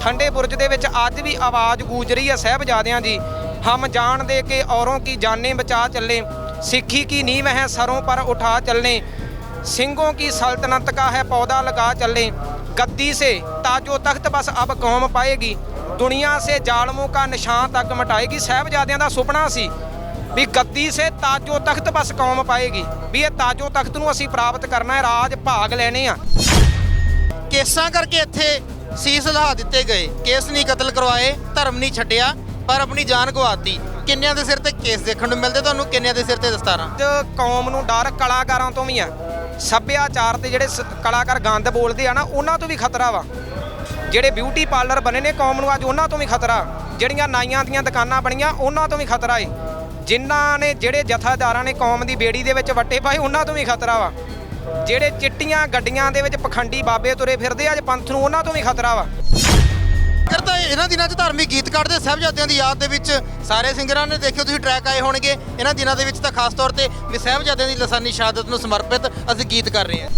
ਠੰਡੇ ਬੁਰਜ ਦੇ ਵਿੱਚ ਅੱਜ ਵੀ ਆਵਾਜ਼ ਗੂੰਜ ਰਹੀ ਹੈ ਸਹਿਬਜ਼ਾਦਿਆਂ ਦੀ। ਹਮ ਜਾਣ ਦੇ ਕੇ ਔਰੋਂ ਕੀ ਜਾਨੇ ਬਚਾ ਚੱਲੇ, ਸਿੱਖੀ ਕੀ ਨੀਂਵ ਹੈ ਸਰੋਂ ਪਰ ਉਠਾ ਚੱਲੇ। ਸਿੰਘੋਂ ਕੀ ਸਲਤਨਤ ਕਾ ਹੈ ਪੌਦਾ ਲਗਾ ਚੱਲੇ। ਗੱਦੀ ਸੇ ਤਾਜੋ ਤਖ਼ਤ ਬਸ ਅਬ ਕੌਮ ਪਾਏਗੀ। दुनिया ਸੇ ਜਾਲਮੋ ਕਾ ਨਿਸ਼ਾਨ ਤੱਕ मिटाएगी साहबजादियों ਦਾ ਸੁਪਨਾ ਸੀ ਵੀ ਗੱਦੀ ਸੇ ਤਾਜੋ ਤਖਤ ਬਸ ਕੌਮ ਪਾਏਗੀ। ਵੀ ਇਹ ਤਾਜੋ ਤਖਤ ਨੂੰ ਅਸੀਂ ਪ੍ਰਾਪਤ ਕਰਨਾ ਹੈ, ਰਾਜ ਭਾਗ ਲੈਣੇ ਆ। ਕੇਸਾਂ ਕਰਕੇ ਇੱਥੇ ਸੀਸ ਲਹਾ ਦਿੱਤੇ ਗਏ। ਕੇਸ ਨਹੀਂ ਕਤਲ ਕਰਵਾਏ, ਧਰਮ ਨਹੀਂ ਛੱਡਿਆ, ਪਰ ਆਪਣੀ ਜਾਨ ਗਵਾਤੀ। ਕਿੰਨਿਆਂ ਦੇ ਸਿਰ ਤੇ ਕੇਸ ਦੇਖਣ ਨੂੰ ਮਿਲਦੇ? ਤੁਹਾਨੂੰ ਕਿੰਨਿਆਂ ਦੇ ਸਿਰ ਤੇ ਦਸਤਾਰਾਂ? ਅੱਜ ਕੌਮ ਨੂੰ ਡਰ ਕਲਾਕਾਰਾਂ ਤੋਂ ਵੀ ਆ। ਸੱਭਿਆਚਾਰ ਤੇ ਜਿਹੜੇ ਸ- ਕਲਾਕਾਰ ਗੰਦ ਬੋਲਦੇ ਆ ਨਾ, ਉਹਨਾਂ ਤੋਂ ਵੀ ਖਤਰਾ ਵਾ। ਜਿਹੜੇ ਬਿਊਟੀ ਪਾਰਲਰ ਬਣੇ ਨੇ ਕੌਮ ਨੂੰ ਅੱਜ ਉਹਨਾਂ ਤੋਂ ਵੀ ਖਤਰਾ। ਜਿਹੜੀਆਂ ਨਾਈਆਂ ਦੀਆਂ ਦੁਕਾਨਾਂ ਬਣੀਆਂ, ਉਹਨਾਂ ਤੋਂ ਵੀ ਖਤਰਾ ਏ। ਜਿਨ੍ਹਾਂ ਨੇ, ਜਿਹੜੇ ਜਥਾਦਾਰਾਂ ਨੇ ਕੌਮ ਦੀ ਬੇੜੀ ਦੇ ਵਿੱਚ ਵੱਟੇ ਪਾਏ, ਉਹਨਾਂ ਤੋਂ ਵੀ ਖਤਰਾ ਵਾ। ਜਿਹੜੇ ਚਿੱਟੀਆਂ ਗੱਡੀਆਂ ਦੇ ਵਿੱਚ ਪਖੰਡੀ ਬਾਬੇ ਤੁਰੇ ਫਿਰਦੇ ਆ ਅੱਜ ਪੰਥ ਨੂੰ ਉਹਨਾਂ ਤੋਂ ਵੀ ਖਤਰਾ ਵਾ। ਕਰਤਾ ਇਹਨਾਂ ਦਿਨਾਂ 'ਚ ਧਾਰਮਿਕ ਗੀਤ ਕੱਢਦੇ ਸਾਹਿਬਜ਼ਾਦਿਆਂ ਦੀ ਯਾਦ ਦੇ ਵਿੱਚ ਸਾਰੇ ਸਿੰਗਰਾਂ ਨੇ ਦੇਖਿਓ ਤੁਸੀਂ ਟਰੈਕ ਆਏ ਹੋਣਗੇ। ਇਹਨਾਂ ਦਿਨਾਂ ਦੇ ਵਿੱਚ ਤਾਂ ਖਾਸ ਤੌਰ ਤੇ ਵੀ ਸਾਹਿਬਜ਼ਾਦਿਆਂ ਦੀ ਲਸਾਨੀ ਸ਼ਹਾਦਤ ਨੂੰ ਸਮਰਪਿਤ ਅਸੀਂ ਗੀਤ ਕਰ ਰਹੇ ਹਾਂ।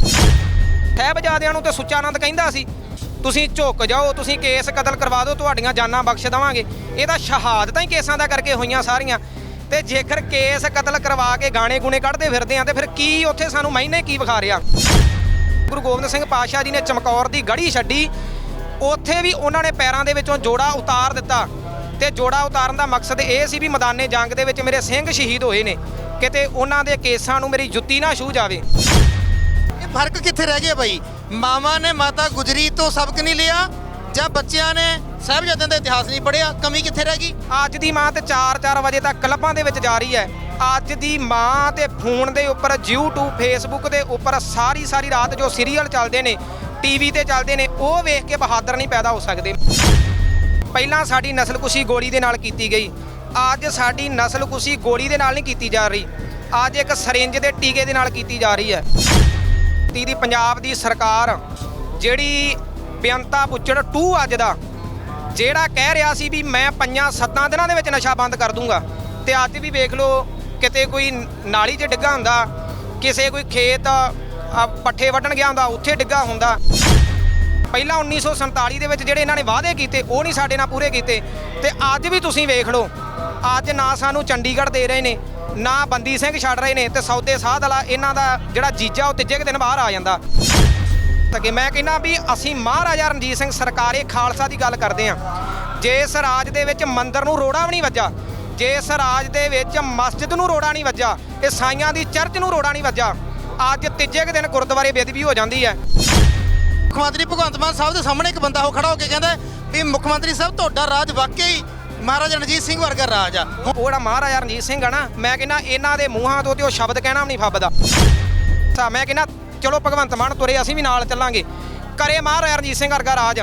ਸਾਹਿਬਜ਼ਾਦਿਆਂ ਨੂੰ ਤੇ ਸੁੱਚਾ ਆਨੰਦ ਕਹਿੰਦਾ ਸੀ ਤੁਸੀਂ ਝੁੱਕ ਜਾਓ ਤੁਸੀਂ ਕੇਸ ਕਤਲ ਕਰਵਾ ਦਿਓ ਤੁਹਾਡੀਆਂ ਜਾਨਾਂ ਬਖਸ਼ ਦੇਵਾਂਗੇ। ਇਹ ਤਾਂ ਸ਼ਹਾਦਤਾਂ ਹੀ ਕੇਸਾਂ ਦਾ ਕਰਕੇ ਹੋਈਆਂ ਸਾਰੀਆਂ। ਤੇ ਜੇਕਰ ਕੇਸ ਕਤਲ ਕਰਵਾ ਕੇ ਗਾਣੇ ਗੁਣੇ ਕੱਢਦੇ ਫਿਰਦੇ ਆ, ਤੇ ਫਿਰ ਕੀ ਉੱਥੇ ਸਾਨੂੰ ਮਹੀਨੇ ਕੀ ਵਿਖਾ ਰਿਹਾ? ਗੁਰੂ ਗੋਬਿੰਦ ਸਿੰਘ ਪਾਤਸ਼ਾਹ ਜੀ ਨੇ ਚਮਕੌਰ ਦੀ ਗੜੀ ਛੱਡੀ। ਉੱਥੇ ਵੀ ਉਹਨਾਂ ਨੇ ਪੈਰਾਂ ਦੇ ਵਿੱਚੋਂ ਜੋੜਾ ਉਤਾਰ ਦਿੱਤਾ। ਤੇ ਜੋੜਾ ਉਤਾਰਨ ਦਾ ਮਕਸਦ ਇਹ ਸੀ ਵੀ ਮੈਦਾਨੇ ਜੰਗ ਦੇ ਵਿੱਚ ਮੇਰੇ ਸਿੰਘ ਸ਼ਹੀਦ ਹੋਏ ਨੇ। ਕਿਤੇ ਉਹਨਾਂ ਦੇ ਕੇਸਾਂ ਨੂੰ ਮੇਰੀ ਜੁੱਤੀ ਨਾ ਛੂ ਜਾਵੇ। ਇਹ ਫ਼ਰਕ ਕਿੱਥੇ ਰਹਿ ਗਿਆ ਬਾਈ? ਮਾਵਾਂ ਨੇ ਮਾਤਾ ਗੁਜਰੀ ਤੋਂ ਸਬਕ ਨਹੀਂ ਲਿਆ ਜਾਂ ਬੱਚਿਆਂ ਨੇ ਸਾਹਿਬਜ਼ਾਦਿਆਂ ਦਾ ਇਤਿਹਾਸ ਨਹੀਂ ਪੜ੍ਹਿਆ, ਕਮੀ ਕਿੱਥੇ ਰਹਿ ਗਈ? ਅੱਜ ਦੀ ਮਾਂ ਤੇ 4-4 ਵਜੇ ਤੱਕ ਕਲੱਬਾਂ ਦੇ ਵਿੱਚ ਜਾ ਰਹੀ ਹੈ। ਅੱਜ ਦੀ ਮਾਂ ਤੇ ਫੋਨ ਦੇ ਉੱਪਰ YouTube, Facebook ਦੇ ਉੱਪਰ ਸਾਰੀ ਸਾਰੀ ਰਾਤ ਜੋ ਸੀਰੀਅਲ ਚੱਲਦੇ ਨੇ ਟੀਵੀ ਤੇ ਚੱਲਦੇ ਨੇ, ਉਹ ਵੇਖ ਕੇ ਬਹਾਦਰ ਨਹੀਂ ਪੈਦਾ ਹੋ ਸਕਦੇ। ਪਹਿਲਾਂ ਸਾਡੀ ਨਸਲਕੁਸ਼ੀ ਗੋਲੀ ਦੇ ਨਾਲ ਕੀਤੀ ਗਈ। ਅੱਜ ਸਾਡੀ ਨਸਲਕੁਸ਼ੀ ਗੋਲੀ ਦੇ ਨਾਲ ਨਹੀਂ ਕੀਤੀ ਜਾ ਰਹੀ। ਅੱਜ ਇੱਕ ਸਰਿੰਜ ਦੇ ਟੀਕੇ ਦੇ ਨਾਲ ਕੀਤੀ ਜਾ ਰਹੀ ਹੈ। ਦੀ ਪੰਜਾਬ ਦੀ ਸਰਕਾਰ ਜਿਹੜੀ ਬੇਅੰਤਾ ਪੁੱਛੜ 2 ਅੱਜ ਦਾ। ਜਿਹੜਾ ਕਹਿ ਰਿਹਾ ਸੀ ਵੀ ਮੈਂ ਪੰਜਾਂ ਸੱਤਾਂ ਦਿਨਾਂ ਦੇ ਵਿੱਚ ਨਸ਼ਾ ਬੰਦ ਕਰ ਦੂੰਗਾ, ਤੇ ਅੱਜ ਵੀ ਵੇਖ ਲਓ, ਕਿਤੇ ਕੋਈ ਨਾਲੀ 'ਚ ਡਿੱਗਾ ਹੁੰਦਾ, ਕਿਸੇ ਕੋਈ ਖੇਤ ਪੱਠੇ ਵੱਢਣ ਗਿਆ ਹੁੰਦਾ, ਉੱਥੇ ਡਿੱਗਾ ਹੁੰਦਾ। ਪਹਿਲਾਂ 1947 ਦੇ ਵਿੱਚ ਜਿਹੜੇ ਇਹਨਾਂ ਨੇ ਵਾਅਦੇ ਕੀਤੇ, ਉਹ ਨਹੀਂ ਸਾਡੇ ਨਾਲ ਪੂਰੇ ਕੀਤੇ। ਤੇ ਅੱਜ ਵੀ ਤੁਸੀਂ ਵੇਖ ਲਓ, ਅੱਜ ਨਾ ਸਾਨੂੰ ਚੰਡੀਗੜ੍ਹ ਦੇ ਰਹੇ ਨੇ, ਨਾ ਬੰਦੀ ਸਿੰਘ ਛੱਡ ਰਹੇ ਨੇ, ਤੇ ਸੌਦੇ ਸਾਧ ਵਾਲਾ ਇਹਨਾਂ ਦਾ ਜਿਹੜਾ ਜੀਜਾ, ਉਹ ਤੀਜੇ ਕੁ ਦਿਨ ਬਾਹਰ ਆ ਜਾਂਦਾ। ਕਿ ਮੈਂ ਕਹਿੰਦਾ ਵੀ ਅਸੀਂ ਮਹਾਰਾਜਾ ਰਣਜੀਤ ਸਿੰਘ ਸਰਕਾਰੇ ਖਾਲਸਾ ਦੀ ਗੱਲ ਕਰਦੇ ਆ ਜਿਸ ਰਾਜ ਦੇ ਵਿੱਚ ਮੰਦਿਰ ਨੂੰ ਰੋੜਾ ਵੀ ਨਹੀਂ ਵੱਜਾ ਜਿਸ ਰਾਜ ਦੇ ਵਿੱਚ ਮਸਜਿਦ ਨੂੰ ਰੋੜਾ ਨਹੀਂ ਵੱਜਾ ਈਸਾਈਆਂ ਦੀ ਚਰਚ ਨੂੰ ਰੋੜਾ ਨਹੀਂ ਵੱਜਾ ਅੱਜ ਤੀਜੇ ਦਿਨ ਗੁਰਦੁਆਰੇ ਬੇਦਬੀ ਹੋ ਜਾਂਦੀ ਹੈ। ਮੁੱਖ ਮੰਤਰੀ ਭਗਵੰਤ ਮਾਨ ਸਾਹਿਬ ਦੇ ਸਾਹਮਣੇ ਇੱਕ ਬੰਦਾ ਹੋ ਖੜਾ ਹੋ ਕੇ ਕਹਿੰਦਾ ਵੀ ਮੁੱਖ ਮੰਤਰੀ ਸਾਹਿਬ ਤੁਹਾਡਾ ਰਾਜ ਵਾਕਈ ਮਹਾਰਾਜਾ ਰਣਜੀਤ ਸਿੰਘ ਵਰਗਾ ਰਾਜ ਆ। ਉਹ ਜਿਹੜਾ ਮਹਾਰਾਜਾ ਰਣਜੀਤ ਸਿੰਘ ਆ ਨਾ ਮੈਂ ਕਹਿੰਦਾ ਇਹਨਾਂ ਦੇ ਮੂੰਹਾਂ ਤੋਂ ਤੇ ਉਹ ਸ਼ਬਦ ਕਹਿਣਾ ਵੀ ਨਹੀਂ ਫੱਬਦਾ। ਤਾਂ ਮੈਂ ਕਹਿੰਦਾ ਚਲੋ ਭਗਵੰਤ ਮਾਨ ਤੁਰੇ, ਅਸੀਂ ਵੀ ਨਾਲ ਚੱਲਾਂਗੇ। ਕਰੇ ਮਹਾਰਾਜਾ ਰਣਜੀਤ ਸਿੰਘ ਵਰਗਾ ਰਾਜ।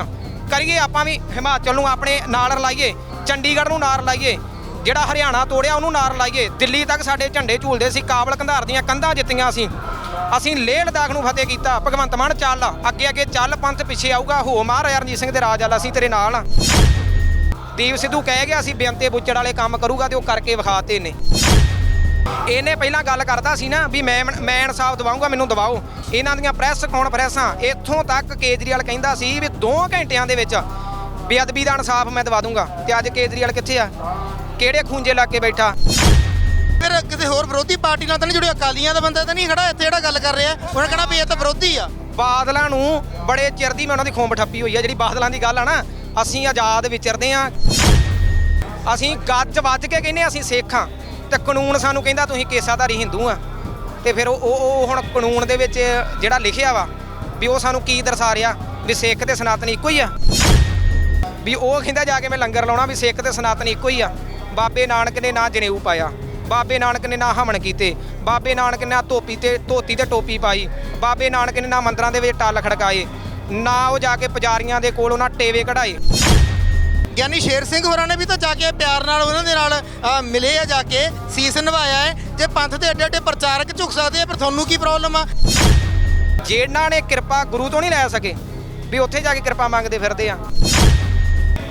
ਕਰੀਏ ਆਪਾਂ ਵੀ ਹਿਮਾਚਲ ਨੂੰ ਆਪਣੇ ਨਾਲ ਰਲਾਈਏ, ਚੰਡੀਗੜ੍ਹ ਨੂੰ ਨਾਲ ਲਾਈਏ ਜਿਹੜਾ ਹਰਿਆਣਾ ਤੋੜਿਆ, ਉਹਨੂੰ ਨਾਲ ਲਾਈਏ ਦਿੱਲੀ ਤੱਕ ਸਾਡੇ ਝੰਡੇ ਝੂਲਦੇ ਸੀ, ਕਾਬਲ ਕੰਧਾਰ ਦੀਆਂ ਕੰਧਾਂ ਜਿੱਤੀਆਂ ਅਸੀਂ। ਅਸੀਂ ਲੇਹ ਲਦਾਖ ਨੂੰ ਫਤਿਹ ਕੀਤਾ। ਭਗਵੰਤ ਮਾਨ ਚੱਲ, ਅੱਗੇ ਅੱਗੇ ਚੱਲ, ਪੰਥ ਪਿੱਛੇ ਆਊਗਾ। ਹੋ, ਮਹਾਰਾਜਾ ਰਣਜੀਤ ਸਿੰਘ ਦੇ ਰਾਜ ਵਾਲਾ ਅਸੀਂ ਤੇਰੇ ਨਾਲ ਆ। ਦੀਪ ਸਿੱਧੂ ਕਹਿ ਗਿਆ ਸੀ, ਬੇਅੰਤੇ ਬੁੱਚੜ ਵਾਲੇ ਕੰਮ ਕਰੂਗਾ ਤੇ ਉਹ ਕਰਕੇ ਵਿਖਾਤੇ ਨੇ। ਇਹਨੇ ਪਹਿਲਾਂ ਗੱਲ ਕਰਦਾ ਸੀ ਨਾ ਵੀ ਮੈਂ ਮੈਂ ਇਨਸਾਫ ਦਵਾਉਂਗਾ ਮੈਨੂੰ ਦਵਾਓ। ਇਹਨਾਂ ਦੀਆਂ ਪ੍ਰੈਸ ਕਾਨਫਰੰਸਾਂ ਇੱਥੋਂ ਤੱਕ ਕੇਜਰੀਵਾਲ ਕਹਿੰਦਾ ਸੀ ਵੀ 2 ਘੰਟਿਆਂ ਦੇ ਵਿੱਚ ਬੇਅਦਬੀ ਦਾ ਇਨਸਾਫ ਮੈਂ ਦਵਾ ਦੂੰਗਾ। ਤੇ ਅੱਜ ਕੇਜਰੀਵਾਲ ਕਿੱਥੇ ਆ? ਕਿਹੜੇ ਖੂੰਜੇ ਲਾ ਕੇ ਬੈਠਾ? ਫਿਰ ਕਿਸੇ ਹੋਰ ਵਿਰੋਧੀ ਪਾਰਟੀ ਨਾਲ ਤਾਂ ਨਹੀਂ ਜੁੜਿਆ? ਅਕਾਲੀਆਂ ਦਾ ਬੰਦਾ ਤਾਂ ਨਹੀਂ ਖੜਾ ਇੱਥੇ ਜਿਹੜਾ ਗੱਲ ਕਰ ਰਿਹਾ ਉਹਨੇ ਕਹਣਾ ਵੀ ਇਹ ਤਾਂ ਵਿਰੋਧੀ ਆ। ਬਾਦਲਾਂ ਨੂੰ ਬੜੇ ਚਿਰ ਦੀ ਮੈਂ ਉਹਨਾਂ ਦੀ ਖੋਂਬ ਠੱਪੀ ਹੋਈ ਆ ਜਿਹੜੀ ਬਾਦਲਾਂ ਦੀ ਗੱਲ ਆ ਨਾ ਅਸੀਂ ਆਜ਼ਾਦ ਵਿਚਰਦੇ ਆ। ਅਸੀਂ ਗੱਜ ਵੱਜ ਕੇ ਕਹਿੰਦੇ ਅਸੀਂ ਸਿੱਖ ਤੇ ਕਾਨੂੰਨ ਸਾਨੂੰ ਕਹਿੰਦਾ ਤੁਸੀਂ ਕੇਸਾਧਾਰੀ ਹਿੰਦੂ ਆ। ਤੇ ਫਿਰ ਉਹ ਉਹ ਉਹ ਹੁਣ ਕਾਨੂੰਨ ਦੇ ਵਿੱਚ ਜਿਹੜਾ ਲਿਖਿਆ ਵਾ ਵੀ ਉਹ ਸਾਨੂੰ ਕੀ ਦਰਸਾ ਰਿਹਾ ਵੀ ਸਿੱਖ ਤੇ ਸਨਾਤਨੀ ਇੱਕੋ ਹੀ ਆ। ਵੀ ਉਹ ਕਹਿੰਦਾ ਜਾ ਕੇ ਮੈਂ ਲੰਗਰ ਲਾਉਣਾ ਵੀ ਸਿੱਖ ਤੇ ਸਨਾਤਨੀ ਇੱਕੋ ਹੀ ਆ। ਬਾਬੇ ਨਾਨਕ ਨੇ ਨਾ ਜਨੇਊ ਪਾਇਆ। ਬਾਬੇ ਨਾਨਕ ਨੇ ਨਾ ਹਮਣ ਕੀਤੇ। ਬਾਬੇ ਨਾਨਕ ਨੇ ਨਾ ਧੋਪੀ ਤੇ ਧੋਤੀ ਤੇ ਟੋਪੀ ਪਾਈ। ਬਾਬੇ ਨਾਨਕ ਨੇ ਨਾ ਮੰਦਰਾਂ ਦੇ ਵਿੱਚ ਟੱਲ ਖੜਕਾਏ। ਨਾ ਉਹ ਜਾ ਕੇ ਪੁਜਾਰੀਆਂ ਦੇ ਕੋਲ ਉਹਨਾਂ ਟੇਵੇ ਕਢਾਏ। ਗਿਆਨੀ ਸ਼ੇਰ ਸਿੰਘ ਹੋਰਾਂ ਨੇ ਵੀ ਤਾਂ ਜਾ ਕੇ ਪਿਆਰ ਨਾਲ ਉਹਨਾਂ ਦੇ ਨਾਲ ਅ, ਮਿਲੇ ਆ ਜਾ ਕੇ ਸੀਸ ਨਿਭਾਇਆ ਹੈ। ਜੇ ਪੰਥ ਦੇ ਏਡੇ ਏਡੇ ਪ੍ਰਚਾਰਕ ਝੁਕ ਸਕਦੇ ਆ ਫਿਰ ਤੁਹਾਨੂੰ ਕੀ ਪ੍ਰੋਬਲਮ ਆ? ਜਿਨ੍ਹਾਂ ਨੇ ਕਿਰਪਾ ਗੁਰੂ ਤੋਂ ਨਹੀਂ ਲੈ ਸਕੇ ਵੀ ਉੱਥੇ ਜਾ ਕੇ ਕਿਰਪਾ ਮੰਗਦੇ ਫਿਰਦੇ ਆ।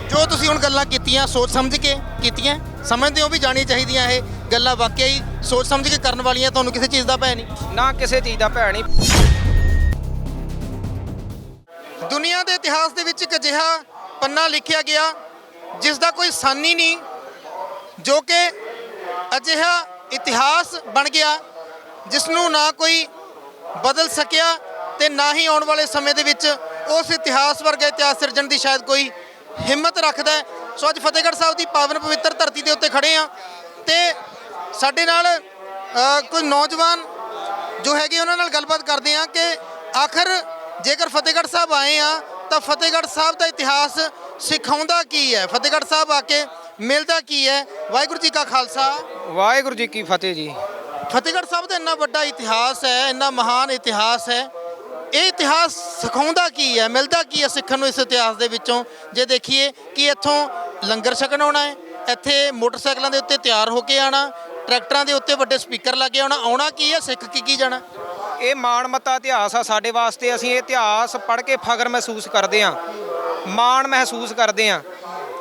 ਜੋ ਤੁਸੀਂ ਹੁਣ ਗੱਲਾਂ ਕੀਤੀਆਂ ਸੋਚ ਸਮਝ ਕੇ ਕੀਤੀਆਂ ਸਮਝਦੇ ਹੋ ਵੀ ਜਾਣੀ ਚਾਹੀਦੀਆਂ ਇਹ ਗੱਲਾਂ ਵਾਕਿਆ ਹੀ ਸੋਚ ਸਮਝ ਕੇ ਕਰਨ ਵਾਲੀਆਂ ਤੁਹਾਨੂੰ ਕਿਸੇ ਚੀਜ਼ ਦਾ ਭੈ ਨਹੀਂ। ਨਾ ਕਿਸੇ ਚੀਜ਼ ਦਾ ਭੈ ਨਹੀਂ। ਦੁਨੀਆ ਦੇ ਇਤਿਹਾਸ ਦੇ ਵਿੱਚ ਇੱਕ ਅਜਿਹਾ ਪੰਨਾ ਲਿਖਿਆ ਗਿਆ ਜਿਸ ਦਾ ਕੋਈ ਸਾਨੀ ਨਹੀਂ, ਜੋ ਕਿ ਅਜਿਹਾ ਇਤਿਹਾਸ ਬਣ ਗਿਆ ਜਿਸ ਨੂੰ ਨਾ ਕੋਈ ਬਦਲ ਸਕਿਆ ਤੇ ਨਾ ਹੀ ਆਉਣ ਵਾਲੇ ਸਮੇਂ ਦੇ ਵਿੱਚ ਉਸ ਇਤਿਹਾਸ ਵਰਗੇ ਇਤਿਹਾਸ ਸਿਰਜਣ ਦੀ ਸ਼ਾਇਦ ਕੋਈ ਹਿੰਮਤ ਰੱਖਦਾ ਹੈ। ਸੋ ਅੱਜ ਫਤਿਹਗੜ੍ਹ ਸਾਹਿਬ ਦੀ ਪਾਵਨ ਪਵਿੱਤਰ ਧਰਤੀ ਦੇ ਉੱਤੇ ਖੜੇ ਆ ਤੇ ਸਾਡੇ ਨਾਲ ਕੋਈ ਨੌਜਵਾਨ ਜੋ ਹੈਗੇ ਉਹਨਾਂ ਨਾਲ ਗੱਲਬਾਤ ਕਰਦੇ ਆ ਕਿ ਆਖਰ ਜੇਕਰ ਫਤਿਹਗੜ੍ਹ ਸਾਹਿਬ ਆਏ ਆ ਤਾਂ ਫਤਿਹਗੜ੍ਹ ਸਾਹਿਬ ਦਾ ਇਤਿਹਾਸ ਸਿਖਾਉਂਦਾ ਕੀ ਹੈ? ਫਤਿਹਗੜ੍ਹ ਸਾਹਿਬ ਆ ਕੇ ਮਿਲਦਾ ਕੀ ਹੈ? ਵਾਹਿਗੁਰੂ ਜੀ ਕਾ ਖਾਲਸਾ। ਵਾਹਿਗੁਰੂ ਜੀ ਕੀ ਫਤਿਹ ਜੀ। ਫਤਿਹਗੜ੍ਹ ਸਾਹਿਬ ਦਾ ਇੰਨਾ ਵੱਡਾ ਇਤਿਹਾਸ ਹੈ ਇੰਨਾ ਮਹਾਨ ਇਤਿਹਾਸ ਹੈ। ਇਹ ਇਤਿਹਾਸ ਸਿਖਾਉਂਦਾ ਕੀ ਹੈ? ਮਿਲਦਾ ਕੀ ਹੈ ਸਿੱਖਣ ਨੂੰ ਇਸ ਇਤਿਹਾਸ ਦੇ ਵਿੱਚੋਂ? ਜੇ ਦੇਖੀਏ ਕਿ ਇੱਥੋਂ ਲੰਗਰ ਛਕਣ ਆਉਣਾ ਹੈ ਇੱਥੇ ਮੋਟਰਸਾਈਕਲਾਂ ਦੇ ਉੱਤੇ ਤਿਆਰ ਹੋ ਕੇ ਆਣਾ ਟਰੈਕਟਰਾਂ ਦੇ ਉੱਤੇ ਵੱਡੇ ਸਪੀਕਰ ਲੱਗੇ ਆਉਣਾ ਆਉਣਾ ਕੀ ਹੈ? ਸਿੱਖ ਕੀ ਕੀ ਜਾਣਾ? ਇਹ ਮਾਣਮੱਤਾ ਇਤਿਹਾਸ ਆ ਸਾਡੇ ਵਾਸਤੇ ਅਸੀਂ ਇਹ ਇਤਿਹਾਸ ਪੜ੍ਹ ਕੇ ਫਖਰ ਮਹਿਸੂਸ ਕਰਦੇ ਹਾਂ। ਮਾਣ ਮਹਿਸੂਸ ਕਰਦੇ ਹਾਂ।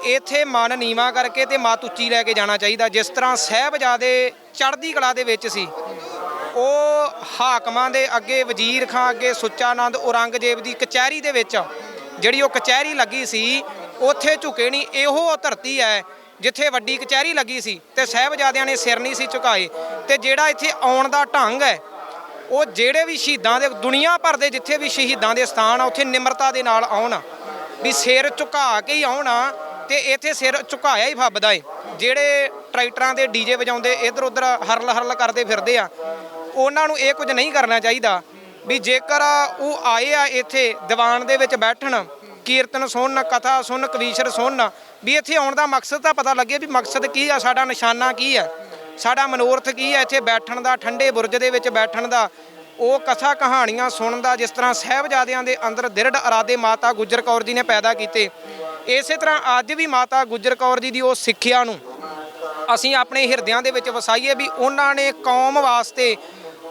ਇੱਥੇ ਮਨ ਨੀਵਾ ਕਰਕੇ ਤੇ ਮੱਤ ਉੱਚੀ ਲੈ ਕੇ ਜਾਣਾ ਚਾਹੀਦਾ। ਜਿਸ ਤਰ੍ਹਾਂ ਸਹਿਬਜ਼ਾਦੇ ਚੜ੍ਹਦੀ ਕਲਾ ਦੇ ਵਿੱਚ ਸੀ, ਉਹ ਹਾਕਮਾਂ ਦੇ ਅੱਗੇ ਵਜ਼ੀਰ ਖਾਂ ਅੱਗੇ ਸੁੱਚਾ ਆਨੰਦ ਔਰੰਗਜ਼ੇਬ ਦੀ ਕਚਹਿਰੀ ਦੇ ਵਿੱਚ, ਜਿਹੜੀ ਉਹ ਕਚਹਿਰੀ ਲੱਗੀ ਸੀ, ਉੱਥੇ ਝੁਕੇ ਨਹੀਂ ਇਹੋ ਧਰਤੀ ਹੈ ਜਿੱਥੇ ਵੱਡੀ ਕਚਹਿਰੀ ਲੱਗੀ ਸੀ ਤੇ ਸਹਿਬਜ਼ਾਦਿਆਂ ਨੇ ਸਿਰ ਨਹੀਂ ਸੀ ਝੁਕਾਏ। ਤੇ ਜਿਹੜਾ ਇੱਥੇ ਆਉਣ ਦਾ ਢੰਗ ਹੈ, ਉਹ ਜਿਹੜੇ ਵੀ ਸ਼ਹੀਦਾਂ ਦੇ ਦੁਨੀਆ ਭਰ ਦੇ ਜਿੱਥੇ ਵੀ ਸ਼ਹੀਦਾਂ ਦੇ ਸਥਾਨ ਆ, ਉੱਥੇ ਨਿਮਰਤਾ ਦੇ ਨਾਲ ਆਉਣ। ਵੀ ਸਿਰ ਝੁਕਾ ਕੇ ਹੀ ਆਉਣਾ ਤੇ ਇੱਥੇ ਸਿਰ ਝੁਕਾਇਆ ਹੀ ਫੱਬਦਾ ਏ। ਜਿਹੜੇ ਟਰੈਕਟਰਾਂ ਦੇ ਡੀਜੇ ਵਜਾਉਂਦੇ ਇਧਰ ਉਧਰ ਹਰਲ ਹਰਲ ਕਰਦੇ ਫਿਰਦੇ ਆ, ਉਹਨਾਂ ਨੂੰ ਇਹ ਕੁਝ ਨਹੀਂ ਕਰਨਾ ਚਾਹੀਦਾ ਵੀ ਜੇਕਰ ਉਹ ਆਏ ਆ ਇੱਥੇ ਦੀਵਾਨ ਦੇ ਵਿੱਚ ਬੈਠਣ, ਕੀਰਤਨ ਸੁਣਨ, ਕਥਾ ਸੁਣਨ, ਕਵੀਸ਼ਰ ਸੁਣਨ, ਵੀ ਇੱਥੇ ਆਉਣ ਦਾ ਮਕਸਦ ਤਾਂ ਪਤਾ ਲੱਗੇ ਵੀ ਮਕਸਦ ਕੀ ਆ, ਸਾਡਾ ਨਿਸ਼ਾਨਾ ਕੀ ਆ, ਸਾਡਾ ਮਨੋਰਥ ਕੀ ਹੈ ਇੱਥੇ ਬੈਠਣ ਦਾ, ਠੰਡੇ ਬੁਰਜ ਦੇ ਵਿੱਚ ਬੈਠਣ ਦਾ ਉਹ ਕਥਾ ਕਹਾਣੀਆਂ ਸੁਣਨ ਦਾ ਜਿਸ ਤਰ੍ਹਾਂ ਸਹਿਬਜ਼ਾਦਿਆਂ ਦੇ ਅੰਦਰ ਦ੍ਰਿੜ ਇਰਾਦੇ ਮਾਤਾ ਗੁਜਰ ਕੌਰ ਜੀ ਨੇ ਪੈਦਾ ਕੀਤੇ। ਇਸੇ ਤਰ੍ਹਾਂ ਅੱਜ ਵੀ ਮਾਤਾ ਗੁਜਰ ਕੌਰ ਜੀ ਦੀ ਉਹ ਸਿੱਖਿਆ ਨੂੰ ਅਸੀਂ ਆਪਣੇ ਹਿਰਦਿਆਂ ਦੇ ਵਿੱਚ ਵਸਾਈਏ ਵੀ ਉਹਨਾਂ ਨੇ ਕੌਮ ਵਾਸਤੇ,